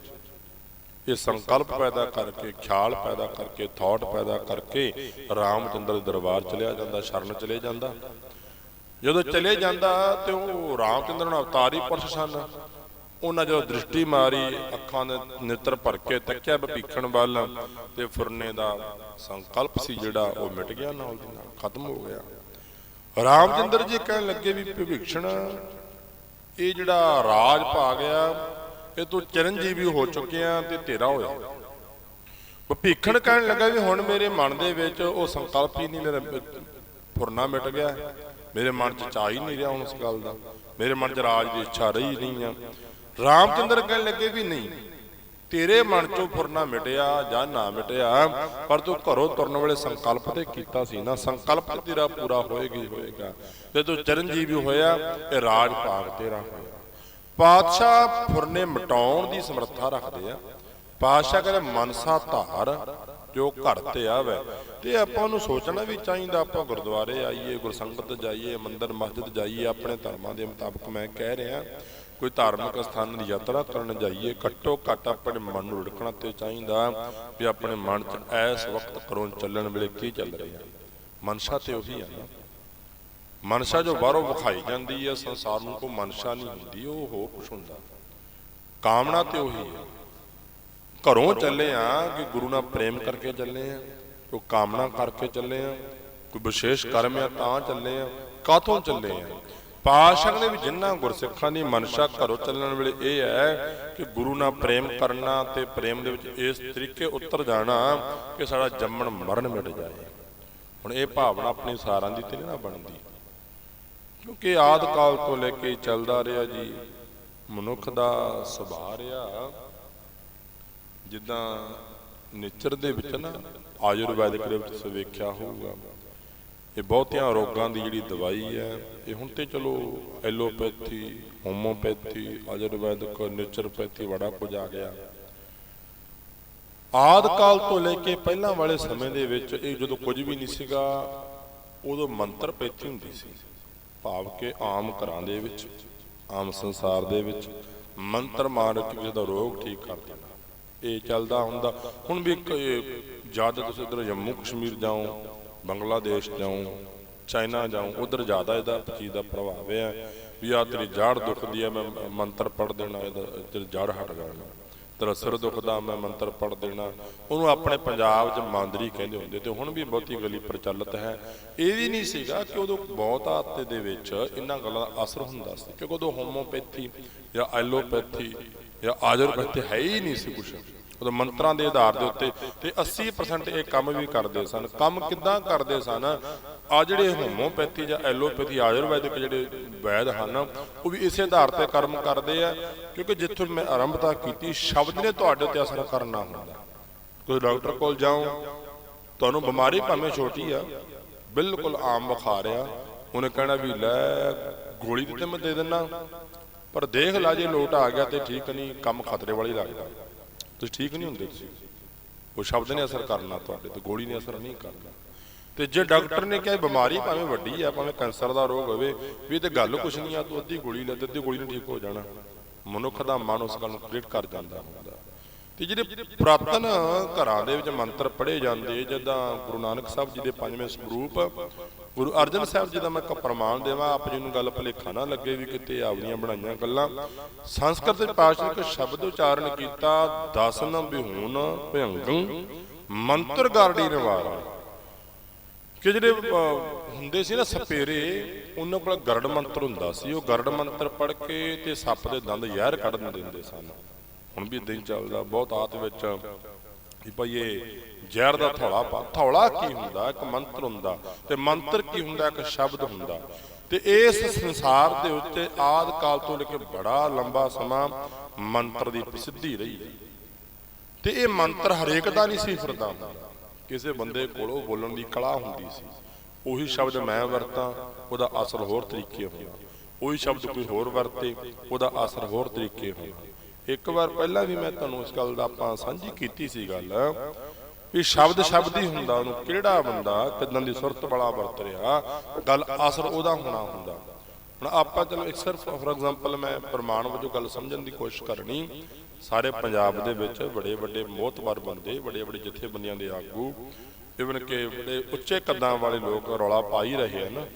ਇਹ ਸੰਕਲਪ ਪੈਦਾ ਕਰਕੇ, ਖਿਆਲ ਪੈਦਾ ਕਰਕੇ ਥਾਟ ਪੈਦਾ ਕਰਕੇ ਰਾਮਚੰਦਰ ਦੇ ਦਰਬਾਰ ਚਲਿਆ ਜਾਂਦਾ, ਸ਼ਰਨ ਚਲੇ ਜਾਂਦਾ। ਜਦੋਂ ਚਲੇ ਜਾਂਦਾ ਤੇ ਉਹ ਰਾਮਚੰਦਰ ਨੂੰ ਅਵਤਾਰੀ ਪੁਰਸ਼ ਸਨ। ਉਹਨਾਂ ਜਦੋਂ ਦ੍ਰਿਸ਼ਟੀ ਮਾਰੀ, ਅੱਖਾਂ ਦੇ ਨੇਤਰ ਭਰ ਕੇ ਤੱਕਿਆ ਭੀਖਣ ਵੱਲ ਤੇ ਫੁਰਨੇ ਦਾ ਸੰਕਲਪ ਸੀ ਜਿਹੜਾ ਉਹ ਮਿਟ ਗਿਆ, ਨਾਲ ਦੀ ਨਾਲ ਖਤਮ ਹੋ ਗਿਆ। ਰਾਮਚੰਦਰ ਜੀ ਕਹਿਣ ਲੱਗੇ ਵੀ ਭੀਖਣ ਇਹ ਜਿਹੜਾ ਰਾਜ ਪਾ ਗਿਆ, ਇਹ ਤੂੰ ਚਰਨਜੀਵੀ ਹੋ ਚੁੱਕਿਆ ਤੇ ਤੇਰਾ ਹੋਇਆ। ਭੀਖਣ ਕਹਿਣ ਲੱਗਾ ਵੀ ਹੁਣ ਮੇਰੇ ਮਨ ਦੇ ਵਿੱਚ ਉਹ ਸੰਕਲਪ ਹੀ ਨਹੀਂ, ਮੇਰਾ ਫੁਰਨਾ ਮਿਟ ਗਿਆ। ਮੇਰੇ ਮਨ 'ਚ ਚਾਹ ਹੀ ਨਹੀਂ ਰਿਹਾ ਹੁਣ ਉਸ ਗੱਲ ਦਾ। ਮੇਰੇ ਮਨ 'ਚ ਰਾਜ ਦੀ ਇੱਛਾ ਰਹੀ ਨਹੀਂ ਆ। ਰਾਮਚੰਦਰ ਕਹਿਣ ਲੱਗੇ ਵੀ ਨਹੀਂ, ਤੇਰੇ ਮਨ 'ਚੋਂ ਫੁਰਨਾ ਮਿਟਿਆ ਜਾਂ ਨਾ ਮਿਟਿਆ, ਪਰ ਤੂੰ ਘਰੋਂ ਤੁਰਨ ਵੇਲੇ ਸੰਕਲਪ ਤੇ ਕੀਤਾ ਸੀ ਨਾ, ਸੰਕਲਪ ਤੇਰਾ ਪੂਰਾ ਹੋਏਗਾ ਹੋਏਗਾ। ਤੇ ਤੂੰ ਚਰਨਜੀਵੀ ਹੋਇਆ, ਇਹ ਰਾਜ ਭਾਗ ਤੇਰਾ ਹੋਇਆ। ਪਾਤਸ਼ਾਹ ਫੁਰਨੇ ਮਟਾਉਣ ਦੀ ਸਮਰੱਥਾ ਰੱਖਦੇ ਆ। ਪਾਤਸ਼ਾਹ ਕਹਿੰਦੇ, ਮਨਸਾ ਧਾਰ ਜੋ ਘਰ ਤੇ ਆਵੇ। ਤੇ ਆਪਾਂ ਨੂੰ ਸੋਚਣਾ ਵੀ ਚਾਹੀਦਾ, ਆਪਾਂ ਗੁਰਦੁਆਰੇ ਆਈਏ, ਗੁਰਸੰਗਤ ਜਾਈਏ, ਮੰਦਰ, ਮਸਜਿਦ ਜਾਈਏ, ਆਪਣੇ ਧਰਮਾਂ ਦੇ ਮੁਤਾਬਕ ਮੈਂ ਕਹਿ ਰਿਹਾ। ਕੋਈ ਧਾਰਮਿਕ ਸਥਾਨ ਦੀ ਯਾਤਰਾ ਕਰਨ ਜਾਈਏ, ਘੱਟੋ ਘੱਟ ਆਪਣੇ ਮਨ ਨੂੰ ਰੜਕਣਾ ਤੇ ਚਾਹੀਦਾ ਵੀ ਆਪਣੇ ਮਨ 'ਚ ਇਸ ਵਕਤ ਕਰੋਂ ਚੱਲਣ ਵੇਲੇ ਕੀ ਚੱਲ ਰਿਹਾ। ਮਨਸ਼ਾ ਤੇ ਉਹੀ ਆ ਨਾ। ਮਨਸ਼ਾ ਜੋ ਬਾਹਰੋਂ ਵਿਖਾਈ ਜਾਂਦੀ ਹੈ ਸੰਸਾਰ ਨੂੰ ਕੋ ਮਨਸ਼ਾ ਨਹੀਂ ਹੁੰਦੀ, ਉਹ ਹੋਰ ਕੁਝ ਹੁੰਦਾ। ਕਾਮਨਾ ਤੇ ਉਹੀ ਹੈ ਘਰੋਂ ਚੱਲੇ ਆ ਕਿ ਗੁਰੂ ਨਾਲ ਪ੍ਰੇਮ ਕਰਕੇ ਚੱਲੇ ਆ, ਕੋਈ ਕਾਮਨਾ ਕਰਕੇ ਚੱਲੇ ਆ, ਕੋਈ ਵਿਸ਼ੇਸ਼ ਕਰਮ ਆ ਤਾਂ ਚੱਲੇ ਆ ਕਾਥੋਂ ਚੱਲੇ ਆ? ਪਾਸ਼ਕ ਦੇ ਵਿੱਚ ਜਿੰਨਾ ਗੁਰਸਿੱਖਾਂ ਦੀ ਮਨਸ਼ਾ ਘਰੋਂ ਚੱਲਣ ਵੇਲੇ ਇਹ ਹੈ ਕਿ ਗੁਰੂ ਨਾਲ ਪ੍ਰੇਮ ਕਰਨਾ ਤੇ ਪ੍ਰੇਮ ਦੇ ਵਿੱਚ ਇਸ ਤਰੀਕੇ ਉੱਤਰ ਜਾਣਾ ਕਿ ਸਾਡਾ ਜੰਮਣ ਮਰਨ ਮਿਟ ਜਾਏ। ਹੁਣ ਇਹ ਭਾਵਨਾ ਆਪਣੀ ਸਾਰਾਂ ਦੀ ਤੇ ਨਹੀਂ ਨਾ ਬਣਦੀ। ਕਿਉਂਕਿ ਆਦ ਕਾਲ ਤੋਂ ਲੈ ਕੇ ਚੱਲਦਾ ਰਿਹਾ ਜੀ, ਮਨੁੱਖ ਦਾ ਸੁਭਾਅ ਰਿਹਾ। ਜਿੱਦਾਂ ਨੇਚਰ ਦੇ ਵਿੱਚ ਨਾ ਆਯੁਰਵੈਦਿਕ ਦੇ ਵਿੱਚ ਵੇਖਿਆ ਹੋਊਗਾ। ਇਹ ਬਹੁਤਿਆਂ ਰੋਗਾਂ ਦੀ ਜਿਹੜੀ ਦਵਾਈ ਹੈ, ਇਹ ਹੁਣ ਤੇ ਚਲੋ ਐਲੋਪੈਥੀ ਹੋਮੋਪੈਥੀ ਆਯੁਰਵੈਦਿਕ, ਨੇਚਰਪੈਥੀ, ਬੜਾ ਕੁਝ ਆ ਗਿਆ। ਆਦ ਕਾਲ ਤੋਂ ਲੈ ਕੇ ਪਹਿਲਾਂ ਵਾਲੇ ਸਮੇਂ ਦੇ ਵਿੱਚ ਇਹ ਜਦੋਂ ਕੁਝ ਵੀ ਨਹੀਂ ਸੀਗਾ, ਉਦੋਂ ਮੰਤਰ ਪੈਥੀ ਹੁੰਦੀ ਸੀ। ਭਾਵ ਕਿ ਆਮ ਘਰਾਂ ਦੇ ਵਿੱਚ, ਆਮ ਸੰਸਾਰ ਦੇ ਵਿੱਚ ਮੰਤਰ ਮਾਰ ਕੇ ਕਿਸੇ ਦਾ ਰੋਗ ਠੀਕ ਕਰ ਦੇਣਾ ਇਹ ਚੱਲਦਾ ਹੁੰਦਾ। ਹੁਣ ਵੀ ਇੱਕ ਇਹ ਜ਼ਿਆਦਾ ਤੁਸੀਂ ਇਧਰ ਜੰਮੂ ਕਸ਼ਮੀਰ ਜਾਓ ਬੰਗਲਾਦੇਸ਼ ਜਾਓ ਚਾਈਨਾ ਜਾਓ ਉਧਰ ਜ਼ਿਆਦਾ ਇਹਦਾ ਚੀਜ਼ ਦਾ ਪ੍ਰਭਾਵ ਹੈ ਵੀ ਆ ਤੇਰੀ ਜੜ ਦੁਖਦੀ ਹੈ, ਮੈਂ ਮੰਤਰ ਪੜ ਦੇਣਾ, ਇਹਦਾ ਤੇਰੀ ਜੜ ਹਟ ਜਾਣਾ। ਤੇਰਾ ਸਿਰ ਦੁਖਦਾ, ਮੈਂ ਮੰਤਰ ਪੜ ਦੇਣਾ। ਉਹਨੂੰ ਆਪਣੇ ਪੰਜਾਬ 'ਚ ਮਾਂਦਰੀ ਕਹਿੰਦੇ ਹੁੰਦੇ ਤੇ ਹੁਣ ਵੀ ਬਹੁਤੀ ਗਲੀ ਪ੍ਰਚਲਿਤ ਹੈ। ਇਹ ਵੀ ਨਹੀਂ ਸੀਗਾ ਕਿ ਉਦੋਂ ਬਹੁਤ ਆਤੇ ਦੇ ਵਿੱਚ ਇਹਨਾਂ ਗੱਲਾਂ ਦਾ ਅਸਰ ਹੁੰਦਾ ਸੀ ਕਿਉਂਕਿ ਉਦੋਂ ਹੋਮੋਪੈਥੀ ਜਾਂ ਐਲੋਪੈਥੀ ਜਾਂ ਆਯੁਰਵੈਦ ਹੈ ਹੀ ਨਹੀਂ ਸੀ ਕੁਛ। ਉਦੋਂ ਮੰਤਰਾਂ ਦੇ ਆਧਾਰ ਦੇ ਉੱਤੇ ਤੇ 80% ਇਹ ਕੰਮ ਵੀ ਕਰਦੇ ਸਨ। ਕੰਮ ਕਿੱਦਾਂ ਕਰਦੇ ਸਨ? ਆ ਜਿਹੜੇ ਹੋਮੋਪੈਥੀ ਜਾਂ ਐਲੋਪੈਥੀ ਆਯੁਰਵੈਦਿਕ ਜਿਹੜੇ ਵੈਦ ਹਨ, ਉਹ ਵੀ ਇਸੇ ਆਧਾਰ ਤੇ ਕਰਮ ਕਰਦੇ ਆ, ਕਿਉਂਕਿ ਜਿੱਥੋਂ ਮੈਂ ਆਰੰਭਤਾ ਕੀਤੀ, ਸ਼ਬਦ ਨੇ ਤੁਹਾਡੇ ਉੱਤੇ ਅਸਰ ਕਰਨਾ ਹੁੰਦਾ। ਕੋਈ ਡਾਕਟਰ ਕੋਲ ਜਾਓ, ਤੁਹਾਨੂੰ ਬਿਮਾਰੀ ਭਾਵੇਂ ਛੋਟੀ ਆ, ਬਿਲਕੁਲ ਆਮ ਬੁਖਾਰ ਆ, ਉਹਨੇ ਕਹਿਣਾ ਵੀ ਲੈ ਗੋਲੀ ਤੇ ਮੈਂ ਦੇ ਦਿੰਨਾ, ਪਰ ਦੇਖ ਲਾ ਜੇ ਲੋਟ ਆ ਗਿਆ ਤੇ ਠੀਕ ਨਹੀਂ, ਕੰਮ ਖਤਰੇ ਵਾਲੀ ਲੱਗਦਾ। ਤੁਸੀਂ ਠੀਕ ਨਹੀਂ ਹੁੰਦੇ ਤੁਸੀਂ ਉਹ ਸ਼ਬਦ ਨੇ ਅਸਰ ਕਰਨਾ ਤੁਹਾਡੇ ਤੇ, ਗੋਲੀ ਨੇ ਅਸਰ ਨਹੀਂ ਕਰਨਾ। ਤੇ ਜੇ ਡਾਕਟਰ ਨੇ ਕਿਹਾ ਬਿਮਾਰੀ ਭਾਵੇਂ ਵੱਡੀ ਆ, ਭਾਵੇਂ ਕੈਂਸਰ ਦਾ ਰੋਗ ਹੋਵੇ, ਵੀ ਇਹ ਤੇ ਗੱਲ ਕੁਛ ਨਹੀਂ ਆ, ਤੂੰ ਅੱਧੀ ਗੋਲੀ ਲੈ, ਤੇ ਅੱਧੀ ਗੋਲੀ ਨਾਲ ਠੀਕ ਹੋ ਜਾਣਾ। ਮਨੁੱਖ ਦਾ ਮਨ ਉਸ ਗੱਲ ਨੂੰ ਕ੍ਰੀਏਟ ਕਰ ਜਾਂਦਾ ਹੁੰਦਾ। ਤੇ ਜਿਹੜੇ ਪੁਰਾਤਨ ਘਰਾਂ ਦੇ ਵਿੱਚ ਮੰਤਰ ਪੜ੍ਹੇ ਜਾਂਦੇ, ਜਿੱਦਾਂ ਗੁਰੂ ਨਾਨਕ ਸਾਹਿਬ ਜੀ ਦੇ ਪੰਜਵੇਂ ਸਰੂਪ ਗੁਰੂ ਅਰਜਨ ਸਾਹਿਬ ਜੀ ਦਾ ਮੈਂ ਇੱਕ ਪ੍ਰਮਾਣ ਦੇਵਾਂ, ਆਪ ਜੀ ਨੂੰ ਗੱਲ ਭਲੇਖਾ ਨਾ ਲੱਗੇ ਵੀ ਕਿਤੇ ਆਪਣੀਆਂ ਬਣਾਈਆਂ ਗੱਲਾਂ। ਸੰਸਕ੍ਰਿਤ ਵਿੱਚ ਪਾਸ਼ਾ ਇੱਕ ਸ਼ਬਦ ਉਚਾਰਨ ਕੀਤਾ ਦਸਨ ਬਿਹੂਨ ਭਯੰਗੰ ਮੰਤਰ ਗਾਰੜੀ ਨਿਵਾਰਾ ਕਿ ਜਿਹੜੇ ਹੁੰਦੇ ਸੀ ਨਾ ਸਪੇਰੇ, ਉਹਨਾਂ ਕੋਲ ਗਰੜ ਮੰਤਰ ਹੁੰਦਾ ਸੀ। ਉਹ ਗਰੜ ਮੰਤਰ ਪੜ ਕੇ ਤੇ ਸੱਪ ਦੇ ਦੰਦ ਜ਼ਹਿਰ ਕੱਢ ਦਿੰਦੇ ਸਨ। ਹੁਣ ਵੀ ਇਦਾਂ ਹੀ ਚੱਲਦਾ, ਬਹੁਤ ਆਤ ਵਿੱਚ ਵੀ ਭਾਈ ਇਹ ਜ਼ਹਿਰ ਦਾ ਥੌਲਾ ਪਾ। ਥੌਲਾ ਕੀ ਹੁੰਦਾ? ਇੱਕ ਮੰਤਰ ਹੁੰਦਾ। ਤੇ ਮੰਤਰ ਕੀ ਹੁੰਦਾ? ਇੱਕ ਸ਼ਬਦ ਹੁੰਦਾ। ਤੇ ਇਸ ਸੰਸਾਰ ਦੇ ਉੱਤੇ ਆਦ ਕਾਲ ਤੋਂ ਲੈ ਕੇ ਬੜਾ ਲੰਬਾ ਸਮਾਂ ਮੰਤਰ ਦੀ ਪ੍ਰਸਿੱਧੀ ਰਹੀ। ਹੈ ਤੇ ਇਹ ਮੰਤਰ ਹਰੇਕ ਦਾ ਨਹੀਂ ਸੀ ਫਿਰਦਾ ਕਿਸੇ ਬੰਦੇ ਕੋਲੋਂ ਬੋਲਣ ਦੀ ਕਲਾ ਹੁੰਦੀ ਸੀ। ਉਹੀ ਸ਼ਬਦ ਮੈਂ ਵਰਤਾਂ, ਉਹਦਾ ਅਸਰ ਹੋਰ ਤਰੀਕੇ ਹੋਣਾ। ਉਹੀ ਸ਼ਬਦ ਕੋਈ ਹੋਰ ਵਰਤੇ, ਉਹਦਾ ਅਸਰ ਹੋਰ ਤਰੀਕੇ ਹੋਣਾ। ਇੱਕ ਵਾਰ ਪਹਿਲਾਂ ਵੀ ਮੈਂ ਤੁਹਾਨੂੰ ਇਸ ਗੱਲ ਦਾ ਆਪਾਂ ਸਾਂਝੀ ਕੀਤੀ ਸੀ ਗੱਲ। ਵੀ ਸ਼ਬਦ ਸ਼ਬਦ ਹੀ ਹੁੰਦਾ ਉਹਨੂੰ, ਕਿਹੜਾ ਬੰਦਾ ਕਿਦਾਂ ਦੀ ਸੁਰਤ ਵਾਲਾ ਵਰਤ ਰਿਹਾ, ਗੱਲ ਅਸਰ ਉਹਦਾ ਹੋਣਾ ਹੁੰਦਾ। ਹੁਣ ਆਪਾਂ ਚਲੋ ਇੱਕ ਸਿਰਫ ਫੋਰ ਐਗਜ਼ਾਮਪਲ ਮੈਂ ਪ੍ਰਮਾਣ ਵਜੋਂ ਗੱਲ ਸਮਝਣ ਦੀ ਕੋਸ਼ਿਸ਼ ਕਰਨੀ, ਸਾਰੇ ਪੰਜਾਬ ਦੇ ਵਿੱਚ ਬੜੇ ਵੱਡੇ ਮੋਹਤਵਰ ਬੰਦੇ, ਬੜੇ ਵੱਡੇ ਜਥੇਬੰਦੀਆਂ ਦੇ ਆਗੂ ਇਵਨ ਕਿ ਬੜੇ ਉੱਚੇ ਕੱਦਾਂ ਵਾਲੇ ਲੋਕ ਰੌਲਾ ਪਾ ਹੀ ਰਹੇ ਹਨ,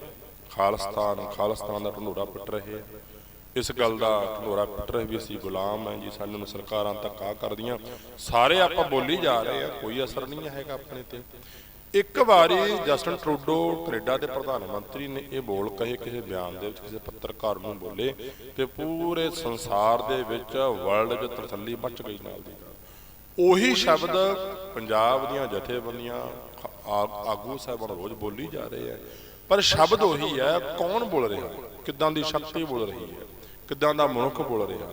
ਖਾਲਸਤਾਨ ਖਾਲਸਤਾਨ ਦਾ ਢੰਡੋਰਾ ਪਿੱਟ ਰਹੇ ਆ। ਇਸ ਗੱਲ ਦਾ ਢੋਰਾ ਪਿੱਟ ਰਹੇ ਵੀ ਅਸੀਂ ਗੁਲਾਮ ਹਾਂ ਜੀ, ਸਾਨੂੰ ਸਰਕਾਰਾਂ ਧੱਕਾ ਕਰਦੀਆਂ। ਸਾਰੇ ਆਪਾਂ ਬੋਲੀ ਜਾ ਰਹੇ ਆ ਕੋਈ ਅਸਰ ਨਹੀਂ ਹੈਗਾ ਆਪਣੇ ਤੇ। ਇੱਕ ਵਾਰੀ ਜਸਟਨ ਟਰੂਡੋ ਕੈਨੇਡਾ ਦੇ ਪ੍ਰਧਾਨ ਮੰਤਰੀ ਨੇ ਇਹ ਬੋਲ ਕਹੇ, ਕਿਸੇ ਬਿਆਨ ਦੇ ਵਿੱਚ, ਕਿਸੇ ਪੱਤਰਕਾਰ ਨੂੰ ਬੋਲੇ ਤੇ ਪੂਰੇ ਸੰਸਾਰ ਦੇ ਵਿੱਚ ਵਰਲਡ 'ਚ ਤਸੱਲੀ ਮਚ ਗਈ ਨਾਲ ਦੀ ਉਹੀ ਸ਼ਬਦ ਪੰਜਾਬ ਦੀਆਂ ਜਥੇਬੰਦੀਆਂ ਆ- ਆਗੂ ਸਾਹਿਬਾਨ ਰੋਜ਼ ਬੋਲੀ ਜਾ ਰਹੇ ਆ। ਪਰ ਸ਼ਬਦ ਉਹੀ ਹੈ, ਕੌਣ ਬੋਲ ਰਿਹਾ? ਕਿੱਦਾਂ ਦੀ ਸ਼ਕਤੀ ਬੋਲ ਰਹੀ ਹੈ? ਕਿੱਦਾਂ ਦਾ ਮਨੁੱਖ ਬੋਲ ਰਿਹਾ।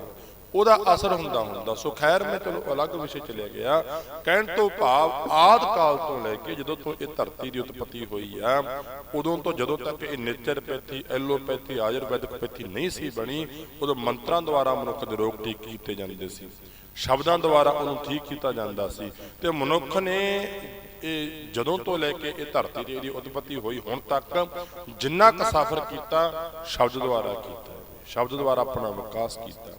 ਉਹਦਾ ਅਸਰ ਹੁੰਦਾ ਹੁੰਦਾ। ਸੋ ਖੈਰ, ਮੈਂ ਚਲੋ ਅਲੱਗ ਵਿਸ਼ੇ ਚਲਿਆ ਗਿਆ। ਕਹਿਣ ਤੋਂ ਭਾਵ ਆਦ ਕਾਲ ਤੋਂ ਲੈ ਕੇ ਜਦੋਂ ਤੋਂ ਇਹ ਧਰਤੀ ਦੀ ਉਤਪਤੀ ਹੋਈ ਆ, ਉਦੋਂ ਤੋਂ ਜਦੋਂ ਤੱਕ ਇਹ ਨੇਚਰਪੈਥੀ, ਐਲੋਪੈਥੀ, ਆਯੁਰਵੈਦਿਕ ਪੈਥੀ ਨਹੀਂ ਸੀ ਬਣੀ, ਉਦੋਂ ਮੰਤਰਾਂ ਦੁਆਰਾ ਮਨੁੱਖ ਦੇ ਰੋਗ ਠੀਕ ਕੀਤੇ ਜਾਂਦੇ ਸੀ। ਸ਼ਬਦਾਂ ਦੁਆਰਾ ਉਹਨੂੰ ਠੀਕ ਕੀਤਾ ਜਾਂਦਾ ਸੀ। ਤੇ ਮਨੁੱਖ ਨੇ ਇਹ ਜਦੋਂ ਤੋਂ ਲੈ ਕੇ ਇਹ ਧਰਤੀ ਦੀ ਇਹਦੀ ਉਤਪਤੀ ਹੋਈ ਹੁਣ ਤੱਕ, ਜਿੰਨਾ ਕੁ ਸਫ਼ਰ ਕੀਤਾ, ਸ਼ਬਦ ਦੁਆਰਾ ਕੀਤਾ। ਸ਼ਬਦ ਦੁਆਰਾ ਆਪਣਾ ਵਿਕਾਸ ਕੀਤਾ।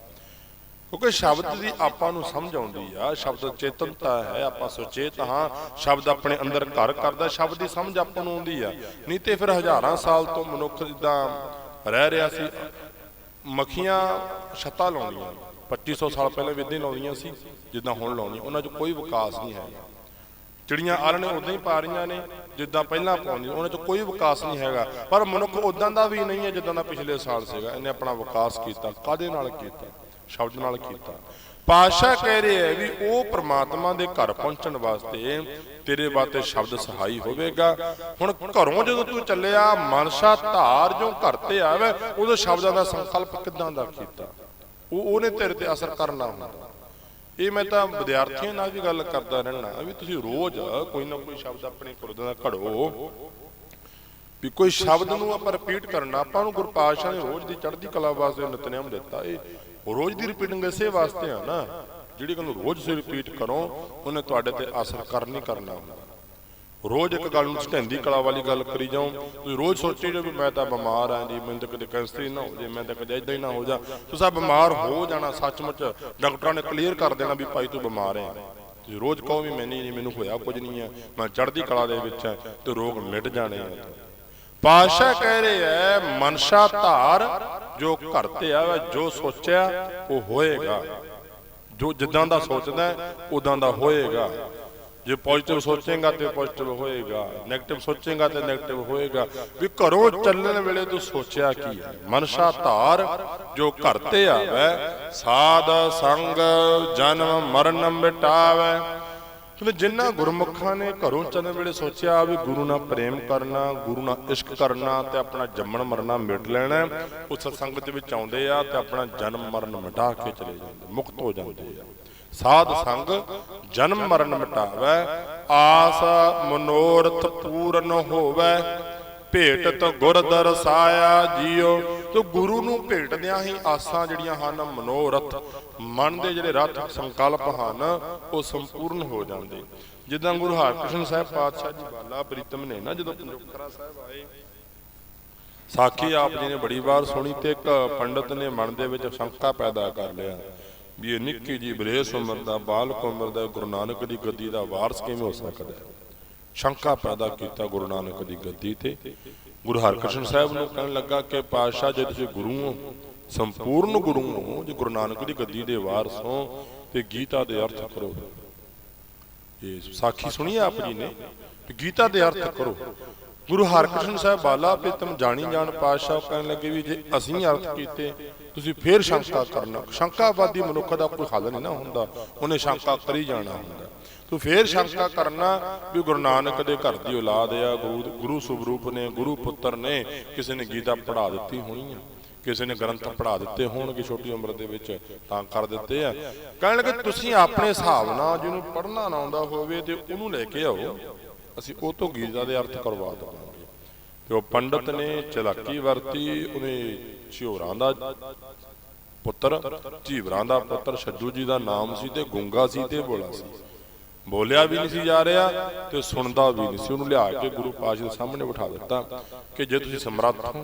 ਕਿਉਂਕਿ ਸ਼ਬਦ ਦੀ ਆਪਾਂ ਨੂੰ ਸਮਝ ਆਉਂਦੀ ਆ, ਸ਼ਬਦ ਚੇਤਨਤਾ ਹੈ, ਆਪਾਂ ਸੁਚੇਤ ਹਾਂ, ਸ਼ਬਦ ਆਪਣੇ ਅੰਦਰ ਘਰ ਕਰਦਾ, ਸ਼ਬਦ ਦੀ ਸਮਝ ਆਪਾਂ ਨੂੰ ਆਉਂਦੀ ਆ। ਨਹੀਂ ਤੇ ਫਿਰ ਹਜ਼ਾਰਾਂ ਸਾਲ ਤੋਂ ਮਨੁੱਖ ਜਿੱਦਾਂ ਰਹਿ ਰਿਹਾ ਸੀ, ਮੱਖੀਆਂ ਛੱਤਾਂ ਲਾਉਂਦੀਆਂ 2500 ਸਾਲ ਪਹਿਲਾਂ ਵੀ ਇਦਾਂ ਲਾਉਂਦੀਆਂ ਸੀ, ਜਿੱਦਾਂ ਹੁਣ ਲਾਉਂਦੀਆਂ, ਉਹਨਾਂ 'ਚ ਕੋਈ ਵਿਕਾਸ ਨਹੀਂ ਹੈ। ਚਿੜੀਆਂ ਆਲਣੇ ਉਦਾਂ ਹੀ ਪਾ ਰਹੀਆਂ ਨੇ, ਜਿੱਦਾਂ ਪਹਿਲਾਂ ਪਾਉਂਦੀਆਂ ਉਹਨਾਂ 'ਚ ਕੋਈ ਵਿਕਾਸ ਨਹੀਂ ਹੈਗਾ। ਪਰ ਮਨੁੱਖ ਉਦਾਂ ਦਾ ਵੀ ਨਹੀਂ ਹੈ ਜਿੱਦਾਂ ਦਾ ਪਿਛਲੇ ਸਾਲ ਸੀਗਾ। ਇਹਨੇ ਆਪਣਾ ਵਿਕਾਸ ਕੀਤਾ ਕਾਦੇ ਨਾਲ ਕੀਤਾ? ਸ਼ਬਦ ਨਾਲ ਕੀਤਾ। ਪਾਸ਼ਾ ਕਹਿ ਰਿਹਾ ਹੈ ਵੀ ਉਹ ਪ੍ਰਮਾਤਮਾ ਦੇ ਘਰ ਪਹੁੰਚਣ ਵਾਸਤੇ ਤੇਰੇ ਵਾਸਤੇ ਸ਼ਬਦ ਸਹਾਈ ਹੋਵੇਗਾ। ਹੁਣ ਘਰੋਂ ਜਦੋਂ ਤੂੰ ਚੱਲਿਆ, ਮਨਸ਼ਾ ਧਾਰ ਜੋ ਘਰ ਤੇ ਆਵੇ ਉਦੋਂ ਸ਼ਬਦਾਂ ਦਾ ਸੰਕਲਪ ਕਿਦਾਂ ਦਾ ਕੀਤਾ? ਉਹ ਉਹਨੇ ਤੇਰੇ ਤੇ ਅਸਰ ਕਰਨਾ ਹੁੰਦਾ। ਇਹ ਮੈਂ ਤਾਂ ਵਿਦਿਆਰਥੀਆਂ ਨਾਲ ਵੀ ਗੱਲ ਕਰਦਾ ਰਹਿਣਾ ਵੀ ਤੁਸੀਂ ਰੋਜ਼ ਕੋਈ ਨਾ ਕੋਈ ਸ਼ਬਦ ਆਪਣੇ ਗੁਰਦਾਂ ਦਾ ਘੜੋ। ਵੀ ਕੋਈ ਸ਼ਬਦ ਨੂੰ ਆਪਾਂ ਰਿਪੀਟ ਕਰਨਾ, ਆਪਾਂ ਨੂੰ ਗੁਰਪਾਤਸ਼ਾਹ ਨੇ ਰੋਜ਼ ਦੀ ਚੜ੍ਹਦੀ ਕਲਾ ਵਾਸਤੇ ਨਿਤਨੇਮ ਦਿੱਤਾ। ਇਹ ਰੋਜ਼ ਦੀ ਰਿਪੀਟਿੰਗ ਇਸੇ ਵਾਸਤੇ ਆ ਨਾ, ਜਿਹੜੀ ਗੱਲ ਰੋਜ਼ ਸੇ ਰਿਪੀਟ ਕਰੋ, ਉਹਨੇ ਤੁਹਾਡੇ ਤੇ ਅਸਰ ਕਰਨੀ ਕਰਨਾ। ਹੁੰਦਾ ਰੋਜ਼ ਇੱਕ ਗੱਲ ਨੂੰ ਢੰਦੀ ਕਲਾ ਵਾਲੀ ਗੱਲ ਕਰੀ ਜਾਓ ਤੁਸੀਂ ਰੋਜ਼ ਸੋਚੀ ਜਾਓ ਵੀ ਮੈਂ ਤਾਂ ਬਿਮਾਰ ਆਂ ਜੀ, ਮੈਨੂੰ ਤਾਂ ਕਦੇ ਕੈਂਸਰ ਹੀ ਨਾ ਹੋ ਜੇ ਮੈਂ ਤਾਂ ਕਦੇ ਇਦਾਂ ਹੀ ਨਾ ਹੋ ਜਾ। ਤੁਸੀਂ ਬਿਮਾਰ ਹੋ ਜਾਣਾ, ਸੱਚਮੁੱਚ ਡਾਕਟਰਾਂ ਨੇ ਕਲੀਅਰ ਕਰ ਦੇਣਾ ਵੀ ਭਾਈ ਤੂੰ ਬਿਮਾਰ ਹੈ ਤੁਸੀਂ ਰੋਜ਼ ਕਹੋ ਵੀ ਮੈਂ ਨਹੀਂ ਮੈਨੂੰ ਹੋਇਆ ਕੁਝ ਨਹੀਂ ਹੈ, ਮੈਂ ਚੜ੍ਹਦੀ ਕਲਾ ਦੇ ਵਿੱਚ ਹਾਂ ਤੇ ਰੋਗ ਮਿਟ ਜਾਣੇ ਆ। ਪਾਸ਼ਾ ਕਹਿ ਰਿਹਾ ਹੈ ਮਨਸ਼ਾ ਧਾਰ ਜੋ ਘਰ ਤੇ ਆਵੇ, ਜੋ ਸੋਚਿਆ, ਉਹ ਹੋਏਗਾ। ਜੋ ਜਿੱਦਾਂ ਦਾ ਸੋਚਦਾ, ਉਦਾਂ ਦਾ ਹੋਏਗਾ। ਜੇ ਪੋਜ਼ਿਟਿਵ ਸੋਚੇਗਾ ਤੇ ਪੋਜ਼ਿਟਿਵ ਹੋਏਗਾ 네ਗੇਟਿਵ ਸੋਚੇਗਾ ਤੇ 네ਗੇਟਿਵ ਹੋਏਗਾ। ਵੀ ਘਰੋਂ ਚੱਲਣ ਵੇਲੇ ਤੂੰ ਸੋਚਿਆ ਕੀ ਹੈ? ਮਨਸ਼ਾ ਧਾਰ ਜੋ ਘਰ ਤੇ ਆਵੇ, ਸਾਧ ਸੰਗ ਜਨਮ ਮਰਨ ਮਿਟਾਵੇ। ਕਿਉਂਕਿ ਜਿਨ੍ਹਾਂ ਗੁਰਮੁਖਾਂ ਨੇ ਘਰੋਂ ਚੱਲਣ ਵੇਲੇ ਸੋਚਿਆ ਵੀ ਗੁਰੂ ਨਾਲ ਪ੍ਰੇਮ ਕਰਨਾ, ਗੁਰੂ ਨਾਲ ਇਸ਼ਕ ਕਰਨਾ ਤੇ ਆਪਣਾ ਜੰਮਣ ਮਰਨਾ ਮਿਟ ਲੈਣਾ, ਉਹ ਸਤਸੰਗ ਦੇ ਵਿੱਚ ਆਉਂਦੇ ਆ ਤੇ ਆਪਣਾ ਜਨਮ ਮਰਨ ਮਿਟਾ ਕੇ ਚਲੇ ਜਾਂਦੇ, ਮੁਕਤ ਹੋ ਜਾਂਦੇ ਆ। ਸਾਧ ਸੰਗ ਜਨਮ ਮਰਨ ਮਿਟਾਵੇ, ਆਸ ਮਨੋਰਥ ਪੂਰਨ ਹੋਵੇ। ਭੇਟਤ ਗੁਰ ਦਰਸਾਇਆ ਜੀਓ, ਤੋ ਗੁਰੂ ਨੂੰ ਭੇਟਦਿਆਂ ਹੀ ਆਸਾਂ ਜਿਹੜੀਆਂ ਹਨ ਮਨੋਰਥ, ਮਨ ਦੇ ਜਿਹੜੇ ਰਥ ਸੰਕਲਪ ਹਨ, ਉਹ ਸੰਪੂਰਨ ਹੋ ਜਾਂਦੇ। ਜਿੱਦਾਂ ਗੁਰੂ ਹਰਕ੍ਰਿਸ਼ਨ ਸਾਹਿਬ ਪਾਤਸ਼ਾਹ ਜੀ ਬਾਲਾ ਪ੍ਰੀਤਮ ਨੇ ਨਾ ਜਦੋਂ ਪੰਜੋਖਰਾ ਸਾਹਿਬ ਆਏ, ਸਾਖੀ ਆਪ ਜੀ ਨੇ ਬੜੀ ਵਾਰ ਸੁਣੀ ਤੇ ਇੱਕ ਪੰਡਤ ਨੇ ਮਨ ਦੇ ਵਿੱਚ ਸ਼ੰਕਾ ਪੈਦਾ ਕਰ ਲਿਆ। ਵੀ ਇਹ ਨਿੱਕੀ ਜੀ ਬਰੇਸ ਉਮਰ ਦਾ, ਬਾਲਕ ਉਮਰ ਦਾ, ਗੁਰੂ ਨਾਨਕ ਦੀ ਗੱਦੀ ਦਾ ਵਾਰਸ ਕਿਵੇਂ ਹੋ ਸਕਦਾ ਹੈ? ਸ਼ੰਕਾ ਪੈਦਾ ਕੀਤਾ ਗੁਰੂ ਨਾਨਕ ਦੀ ਗੱਦੀ ਤੇ। ਗੁਰੂ ਹਰਕ੍ਰਿਸ਼ਨ ਸਾਹਿਬ ਨੂੰ ਕਹਿਣ ਲੱਗਾ ਕਿ ਪਾਤਸ਼ਾਹ ਜੇ ਤੁਸੀਂ ਗੁਰੂ ਹੋ, ਸੰਪੂਰਨ ਗੁਰੂ ਹੋ, ਜੇ ਗੁਰੂ ਨਾਨਕ ਦੀ ਗੱਦੀ ਦੇ ਵਾਰਸ ਹੋ, ਤੇ ਗੀਤਾ ਦੇ ਅਰਥ ਕਰੋ। ਇਹ ਸਾਖੀ ਸੁਣੀ ਆਪ ਜੀ ਨੇ? ਕਿ ਗੀਤਾ ਦੇ ਅਰਥ ਕਰੋ। ਗੁਰੂ ਹਰਕ੍ਰਿਸ਼ਨ ਸਾਹਿਬ ਬਾਲਾ ਪ੍ਰੀਤਮ ਜਾਣੀ ਜਾਣ ਪਾਤਸ਼ਾਹ ਕਹਿਣ ਲੱਗੇ ਵੀ ਜੇ ਅਸੀਂ ਅਰਥ ਕੀਤੇ ਤੁਸੀਂ ਫੇਰ ਸ਼ੰਕਾ ਕਰਨਾ। ਸ਼ੰਕਾਵਾਦੀ ਮਨੁੱਖ ਦਾ ਕੋਈ ਹੱਲ ਨਹੀਂ ਨਾ ਹੁੰਦਾ। ਉਹਨੇ ਸ਼ੰਕਾ ਕਰੀ ਜਾਣਾ ਹੁੰਦਾ। ਤੂੰ ਫੇਰ ਸ਼ੰਕਾ ਕਰਨਾ ਵੀ ਗੁਰੂ ਨਾਨਕ ਦੇ ਘਰ ਦੀ ਔਲਾਦ ਆ, ਗੁਰੂ ਗੁਰੂ ਸੁਭਰੂਪ ਨੇ, ਗੁਰੂ ਪੁੱਤਰ ਨੇ ਕਿਸੇ ਨੇ ਗੀਤਾ ਪੜ੍ਹਾ ਦਿੱਤੀ ਹੋਣੀ ਆ। ਕਿਸੇ ਨੇ ਗ੍ਰੰਥ ਪੜ੍ਹਾ ਦਿੱਤੇ ਹੋਣਗੇ ਛੋਟੀ ਉਮਰ ਦੇ ਵਿੱਚ, ਤਾਂ ਕਰ ਦਿੱਤੇ ਆ। ਕਹਿਣ ਲੱਗੇ ਤੁਸੀਂ ਆਪਣੇ ਹਿਸਾਬ ਨਾਲ ਜਿਹਨੂੰ ਪੜ੍ਹਨਾ ਨਾ ਆਉਂਦਾ ਹੋਵੇ ਤੇ ਉਹਨੂੰ ਲੈ ਕੇ ਆਓ। ਅਸੀਂ ਉਹ ਤੋਂ ਗੀਤਾ ਦੇ ਅਰਥ ਕਰਵਾ ਦਵਾਂਗੇ। ਤੇ ਉਹ ਪੰਡਤ ਨੇ ਚਲਾਕੀ ਵਰਤੀ ਉਹਨੇ ਝਿਉਰਾਂ ਦਾ ਪੁੱਤਰ, ਝੀਵਰਾਂ ਦਾ ਪੁੱਤਰ ਛੱਜੂ ਜੀ ਦਾ ਨਾਮ ਸੀ ਤੇ ਗੁੰਗਾ ਸੀ ਤੇ ਬੋਲਾ ਸੀ। ਬੋਲਿਆ ਵੀ ਨਹੀਂ ਸੀ ਜਾ ਰਿਹਾ ਤੇ ਸੁਣਦਾ ਵੀ ਨਹੀਂ ਸੀ। ਉਹਨੂੰ ਲਿਆ ਕੇ ਗੁਰੂ ਪਾਤਸ਼ਾਹ ਦੇ ਸਾਹਮਣੇ ਬਿਠਾ ਦਿੱਤਾ ਕਿ ਜੇ ਤੁਸੀਂ ਸਮਰੱਥ ਹੋ,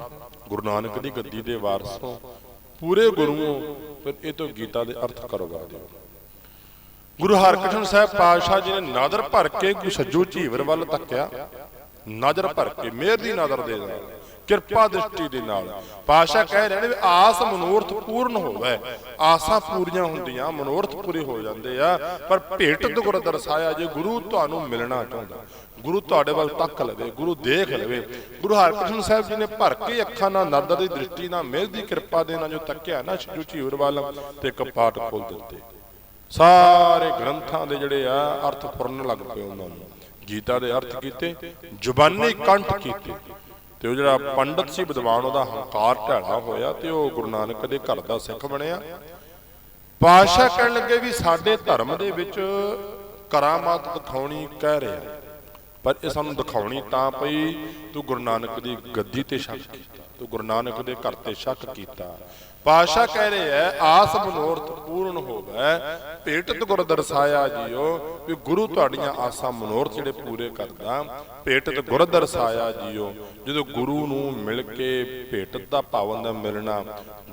ਗੁਰੂ ਨਾਨਕ ਦੀ ਗੱਦੀ ਦੇ ਵਾਰਸ ਹੋ, ਪੂਰੇ ਗੁਰੂ ਹੋ, ਫਿਰ ਇਹ ਤੋਂ ਗੀਤਾ ਦੇ ਅਰਥ ਕਰਵਾ ਦਿਓ। ਗੁਰੂ ਹਰਕ੍ਰਿਸ਼ਨ ਸਾਹਿਬ ਪਾਤਸ਼ਾਹ ਜੀ ਨੇ ਨਾਦਰ ਭਰ ਕੇ ਗੁਰੂ ਸੱਜੂ ਝੀਵਰ ਵੱਲ ਤੱਕਿਆ। ਨਜ਼ਰ ਭਰ ਕੇ ਮਿਹਰ ਦੀ ਨਜ਼ਰ ਦੇ ਨਾਲ, ਕਿਰਪਾ ਦ੍ਰਿਸ਼ਟੀ ਦੇ ਨਾਲ। ਪਾਸ਼ਾ ਕਹਿ ਰਹੇ ਨੇ ਵੀ ਆਸ ਮਨੋਰਥ ਪੂਰਨ ਹੋਵੇ। ਆਸਾਂ ਪੂਰੀਆਂ ਹੁੰਦੀਆਂ, ਮਨੋਰਥ ਪੂਰੇ ਹੋ ਜਾਂਦੇ ਆ। ਪਰ ਭੇਟ ਦੁਗਰ ਦਰਸਾਇਆ ਜੇ ਗੁਰੂ ਤੁਹਾਨੂੰ ਮਿਲਣਾ ਚਾਹੁੰਦਾ। ਗੁਰੂ ਤੁਹਾਡੇ ਵੱਲ ਤੱਕ ਲਵੇ, ਗੁਰੂ ਦੇਖ ਲਵੇ। ਗੁਰੂ ਹਰਕ੍ਰਿਸ਼ਨ ਸਾਹਿਬ ਜੀ ਨੇ ਭਰ ਕੇ ਅੱਖਾਂ ਨਾਲ ਨਦਰ ਦੀ ਦ੍ਰਿਸ਼ਟੀ ਨਾਲ ਮਿਹਰ ਦੀ ਕਿਰਪਾ ਦੇ ਨਾਲ ਜੋ ਤੱਕਿਆ ਨਾ ਸ਼ਿਜੂ ਝੀਰ ਵੱਲ, ਤੇ ਕਪਾਟ ਖੋਲ ਦਿੱਤੇ। ਸਾਰੇ ਗ੍ਰੰਥਾਂ ਦੇ ਜਿਹੜੇ ਆ, ਅਰਥ ਫੁਰਨ ਲੱਗ ਪਏ ਉਹਨਾਂ ਨੂੰ। ਗੀਤਾ ਦੇ ਅਰਥ ਕੀਤੇ, ਜ਼ੁਬਾਨੀ ਕੰਠ ਕੀਤੇ। ਤੇ ਉਹ ਜਿਹੜਾ ਪੰਡਤ ਸੀ ਵਿਦਵਾਨ, ਉਹਦਾ ਹੰਕਾਰ ਢਾਲਾ ਹੋਇਆ ਤੇ ਉਹ ਗੁਰੂ ਨਾਨਕ ਦੇ ਘਰ ਦਾ ਸਿੱਖ ਬਣਿਆ। ਪਾਸ਼ਾ ਕਹਿਣ ਲੱਗੇ ਵੀ ਸਾਡੇ ਧਰਮ ਦੇ ਵਿੱਚ ਕਰਾਮਾਤ ਦਿਖਾਉਣੀ ਕਹਿ ਰਿਹਾ। ਪਰ ਇਹ ਸਾਨੂੰ ਦਿਖਾਉਣੀ ਤਾਂ ਪਈ, ਤੂੰ ਗੁਰੂ ਨਾਨਕ ਦੀ ਗੱਦੀ ਤੇ ਸ਼ੱਕ ਕੀਤਾ, ਤੂੰ ਗੁਰੂ ਨਾਨਕ ਦੇ ਘਰ ਤੇ ਸ਼ੱਕ ਕੀਤਾ। ਪਾਸ਼ਾ ਕਹਿ ਰਿਹਾ ਹੈ, ਆਸ ਮਨੋਰਥ ਪੂਰਨ ਹੋਵੇ ਭੇਟਤ ਗੁਰ ਦਰਸਾਇਆ ਜੀਓ ਵੀ ਗੁਰੂ ਤੁਹਾਡੀਆਂ ਆਸਾਂ ਮਨੋਰਥ ਜਿਹੜੇ ਪੂਰੇ ਕਰਦਾ ਭੇਟਤ ਗੁਰ ਦਰਸਾਇਆ ਜੀਓ। ਜਦੋਂ ਗੁਰੂ ਨੂੰ ਮਿਲ ਕੇ ਭੇਟਤ ਦਾ ਪਾਵਨ ਦਾ ਮਿਲਣਾ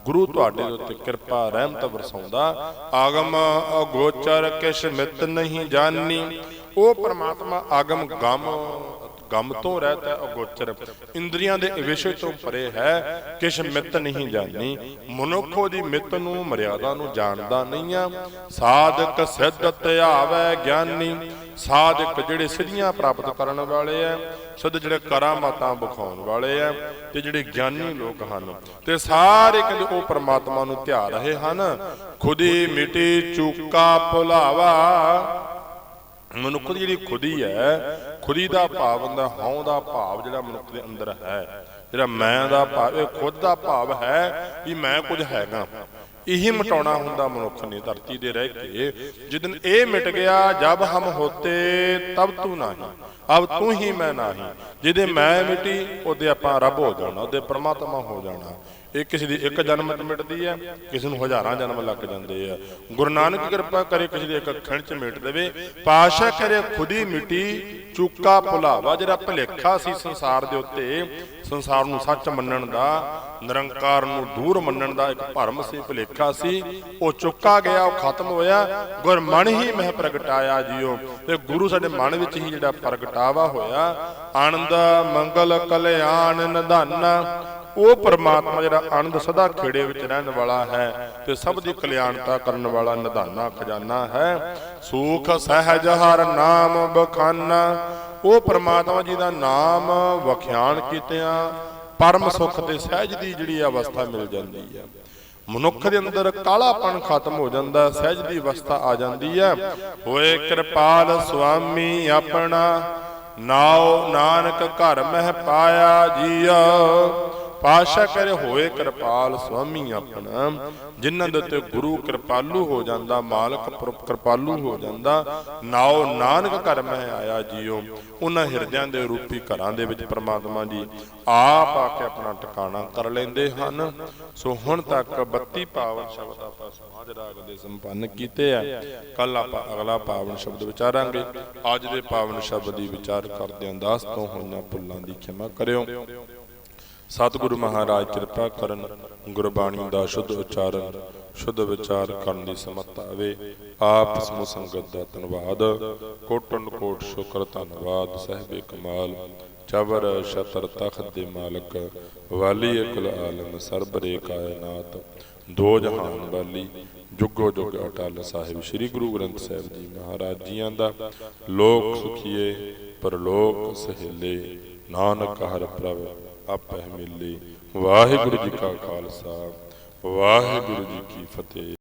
ਗੁਰੂ ਤੁਹਾਡੇ ਉੱਤੇ ਕਿਰਪਾ ਰਹਿਮਤ ਵਰਸਾਉਂਦਾ ਆਗਮ ਅਗੋਚਰ ਕਿਛ ਮਿਤ ਨਹੀਂ ਜਾਣੀ ਉਹ ਪ੍ਰਮਾਤਮਾ ਆਗਮ ਗਮ ਗਮ ਤੋਂ ਰਹਿਤ ਹੈ ਅਗੋਚਰ ਇੰਦਰੀਆਂ ਦੇ ਵਿਸ਼ੇ ਤੋਂ ਪਰੇ ਹੈ, ਕਿਛ ਮਿਤ ਨਹੀਂ ਜਾਣੀ। ਮਨੁੱਖੋ ਦੀ ਮਿਤ ਨੂੰ, ਮਰਿਆਦਾ ਨੂੰ ਜਾਣਦਾ ਨਹੀਂ ਆ। ਸਾਧਕ ਸਿੱਧ ਧਿਆਵੈ ਗਿਆਨੀ। ਸਾਧਕ ਜਿਹੜੇ ਸਿੱਧੀਆਂ ਪ੍ਰਾਪਤ ਕਰਨ ਵਾਲੇ ਆ, ਸਿੱਧ ਜਿਹੜੇ ਕਰਾਮਾਤਾਂ ਵਿਖਾਉਣ ਵਾਲੇ ਆ, ਤੇ ਜਿਹੜੇ ਗਿਆਨੀ ਲੋਕ ਹਨ। ਤੇ ਸਾਰੇ ਕਹਿੰਦੇ ਉਹ ਪ੍ਰਮਾਤਮਾ ਨੂੰ ਧਿਆ ਰਹੇ ਹਨ। ਖੁਦੀ ਮਿਟੀ ਚੂਕਾ ਭੁਲਾਵਾ ਮਨੁੱਖ ਦੀ ਜਿਹੜੀ ਖੁਦੀ ਹੈ, ਖੁਦੀ ਦਾ ਭਾਵ ਹੁੰਦਾ, ਹਉ ਦਾ ਭਾਵ ਜਿਹੜਾ ਮਨੁੱਖ ਦੇ ਅੰਦਰ ਹੈ। ਜਿਹੜਾ ਮੈਂ ਦਾ ਭਾਵ, ਇਹ ਖੁਦ ਦਾ ਭਾਵ ਹੈ ਵੀ ਮੈਂ ਕੁਝ ਹੈਗਾ। ਇਹੀ ਮਟਾਉਣਾ ਹੁੰਦਾ ਮਨੁੱਖ ਨੇ ਧਰਤੀ ਦੇ ਰਹਿ ਕੇ। ਜਿਦਨ ਇਹ ਮਿਟ ਗਿਆ, ਜਬ ਹਮ ਹੋਤੇ, ਤਬ ਤੂੰ ਨਹੀਂ। ਅਬ ਤੂੰ ਹੀ ਮੈਂ ਨਹੀਂ। ਜਿਹਦੇ ਮੈਂ ਮਿਟੀ, ਉਹਦੇ ਆਪਾਂ ਰੱਬ ਹੋ ਜਾਣਾ, ਉਹਦੇ ਪਰਮਾਤਮਾ ਹੋ ਜਾਣਾ। ਇਹ ਕਿਸੇ ਦੀ ਇੱਕ ਜਨਮ ਚ ਮਿਟਦੀ ਹੈ ਕਿਸੇ ਨੂੰ ਹਜ਼ਾਰਾਂ ਜਨਮ ਲੱਗ ਜਾਂਦੇ ਆ। ਗੁਰੂ ਨਾਨਕ ਕਿਰਪਾ ਕਰੇ ਕਿਸੇ ਦੀ ਇੱਕ ਅੱਖਣ ਚ ਮਿਟ ਦੇਵੇ। ਪਾਸ਼ਾ ਕਰੇ ਖੁਦੀ ਮਿਟੀ, ਚੁੱਕਾ ਭੁਲਾਵਾ, ਜਿਹੜਾ ਭਲੇਖਾ ਸੀ ਸੰਸਾਰ ਦੇ ਉੱਤੇ, ਸੰਸਾਰ ਨੂੰ ਸੱਚ ਮੰਨਣ ਦਾ, ਨਿਰੰਕਾਰ ਨੂੰ ਦੂਰ ਮੰਨਣ ਦਾ ਇੱਕ ਭਰਮ ਸੀ, ਭਲੇਖਾ ਸੀ, ਉਹ ਚੁੱਕਾ ਗਿਆ, ਉਹ ਖਤਮ ਹੋਇਆ। ਗੁਰ ਹੀ ਮਹਿ ਪ੍ਰਗਟਾਇਆ ਜੀਓ। ਤੇ ਗੁਰੂ ਸਾਡੇ ਮਨ ਵਿੱਚ ਹੀ ਜਿਹੜਾ ਪ੍ਰਗਟਾਵਾ ਹੋਇਆ, ਆਨੰਦ, ਮੰਗਲ, ਕਲਿਆਣ, ਨਿਧਾਨਾ ਉਹ ਪਰਮਾਤਮਾ ਜਿਹੜਾ ਆਨੰਦ ਸਦਾ ਖੇੜੇ ਵਿੱਚ ਰਹਿਣ ਵਾਲਾ ਹੈ ਤੇ ਸਭ ਦੀ ਕਲਿਆਣਤਾ ਕਰਨ ਵਾਲਾ ਨਿਧਾਨਾ ਖਜ਼ਾਨਾ ਹੈ। ਸੂਖ ਸਹਿਜ ਹਰ ਨਾਮ ਬਖਾਨਾ। ਉਹ ਪਰਮਾਤਮਾ ਜੀ ਦਾ ਨਾਮ ਵਖਿਆਣ ਕੀਤਿਆਂ, ਪਰਮ ਸੁਖ ਤੇ ਸਹਿਜ ਦੀ ਜਿਹੜੀ ਅਵਸਥਾ ਮਿਲ ਜਾਂਦੀ ਹੈ। ਮਨੁੱਖ ਦੇ ਅੰਦਰ ਕਾਲਾਪਣ ਖਤਮ ਹੋ ਜਾਂਦਾ, ਸਹਿਜ ਦੀ ਅਵਸਥਾ ਆ ਜਾਂਦੀ ਹੈ। ਹੋਏ ਕਿਰਪਾਲ ਸੁਆਮੀ ਆਪਣਾ, ਨਾਉ ਨਾਨਕ ਘਰ ਮਹਿ ਪਾਇਆ ਜੀਆ। ਪਾਸ਼ਾ ਕਰੇ ਹੋਏ ਕਿਰਪਾਲ ਸੁਆਮੀ ਆਪਣਾ, ਜਿਨ੍ਹਾਂ ਦੇ ਉੱਤੇ ਗੁਰੂ ਕਿਰਪਾਲੂ ਹੋ ਜਾਂਦਾ, ਮਾਲਕ ਕਿਰਪਾਲੂ ਹੋ ਜਾਂਦਾ ਨਾਉ ਨਾਨਕ ਘਰ ਮੈਂ ਆਇਆ ਜੀਓ। ਉਹਨਾਂ ਹਿਰਦਿਆਂ ਦੇ ਰੂਪੀ ਘਰਾਂ ਦੇ ਵਿੱਚ ਪ੍ਰਮਾਤਮਾ ਜੀ ਆਪ ਆ ਕੇ ਆਪਣਾ ਟਿਕਾਣਾ ਕਰ ਲੈਂਦੇ ਹਨ। ਸੋ ਹੁਣ ਤੱਕ 32 ਪਾਵਨ ਸ਼ਬਦ ਆਪਾਂ ਸਮਾਜ ਰਾਗ ਦੇ ਸੰਪੰਨ ਕੀਤੇ ਆ। ਕੱਲ ਆਪਾਂ ਅਗਲਾ ਪਾਵਨ ਸ਼ਬਦ ਵਿਚਾਰਾਂਗੇ। ਅੱਜ ਦੇ ਪਾਵਨ ਸ਼ਬਦ ਦੀ ਵਿਚਾਰ ਕਰਦਿਆਂ ਦਾਸ ਤੋਂ ਹੋਈਆਂ ਭੁੱਲਾਂ ਦੀ ਖਿਮਾ ਕਰਿਓ। ਸਤਿਗੁਰੂ ਮਹਾਰਾਜ, ਕਿਰਪਾ ਕਰਨ, ਗੁਰਬਾਣੀ ਦਾ ਸ਼ੁੱਧ ਉਚਾਰਨ, ਸ਼ੁੱਧ ਵਿਚਾਰ ਕਰਨ ਦੀ ਸਮਰੱਥਾ ਆਵੇ। ਆਪ ਸਮੂਹ ਸੰਗਤ ਦਾ ਧੰਨਵਾਦ। ਕੋਟਨ ਕੋਟ ਸ਼ੁਕਰ, ਧੰਨਵਾਦ। ਸਹਿਬੇ ਕਮਾਲ। ਚਵਰ ਛਤਰ ਤਖਤ ਦੇ ਮਾਲਕ, ਵਾਲੀ ਅਕਲ ਆਲਮ ਸਰਬਰੇ ਕਾਇਨਾਤ। ਦੋ ਜਹਾਨ ਵਾਲੀ, ਜੁਗੋ ਜੁਗ ਅਟਲ ਸਾਹਿਬ। ਸ੍ਰੀ ਗੁਰੂ ਗ੍ਰੰਥ ਸਾਹਿਬ ਜੀ ਮਹਾਰਾਜ ਜੀਆਂ ਦਾ ਲੋਕ ਸੁਖੀਏ, ਪਰਲੋਕ ਸਹੇਲੇ। ਨਾਨਕ ਹਰ ਪ੍ਰਭ ਆਪਹਿ ਮਿਲੇ ਵਾਹਿਗੁਰੂ ਜੀ ਕਾ ਖਾਲਸਾ। ਵਾਹਿਗੁਰੂ ਜੀ ਕੀ ਫਤਿਹ।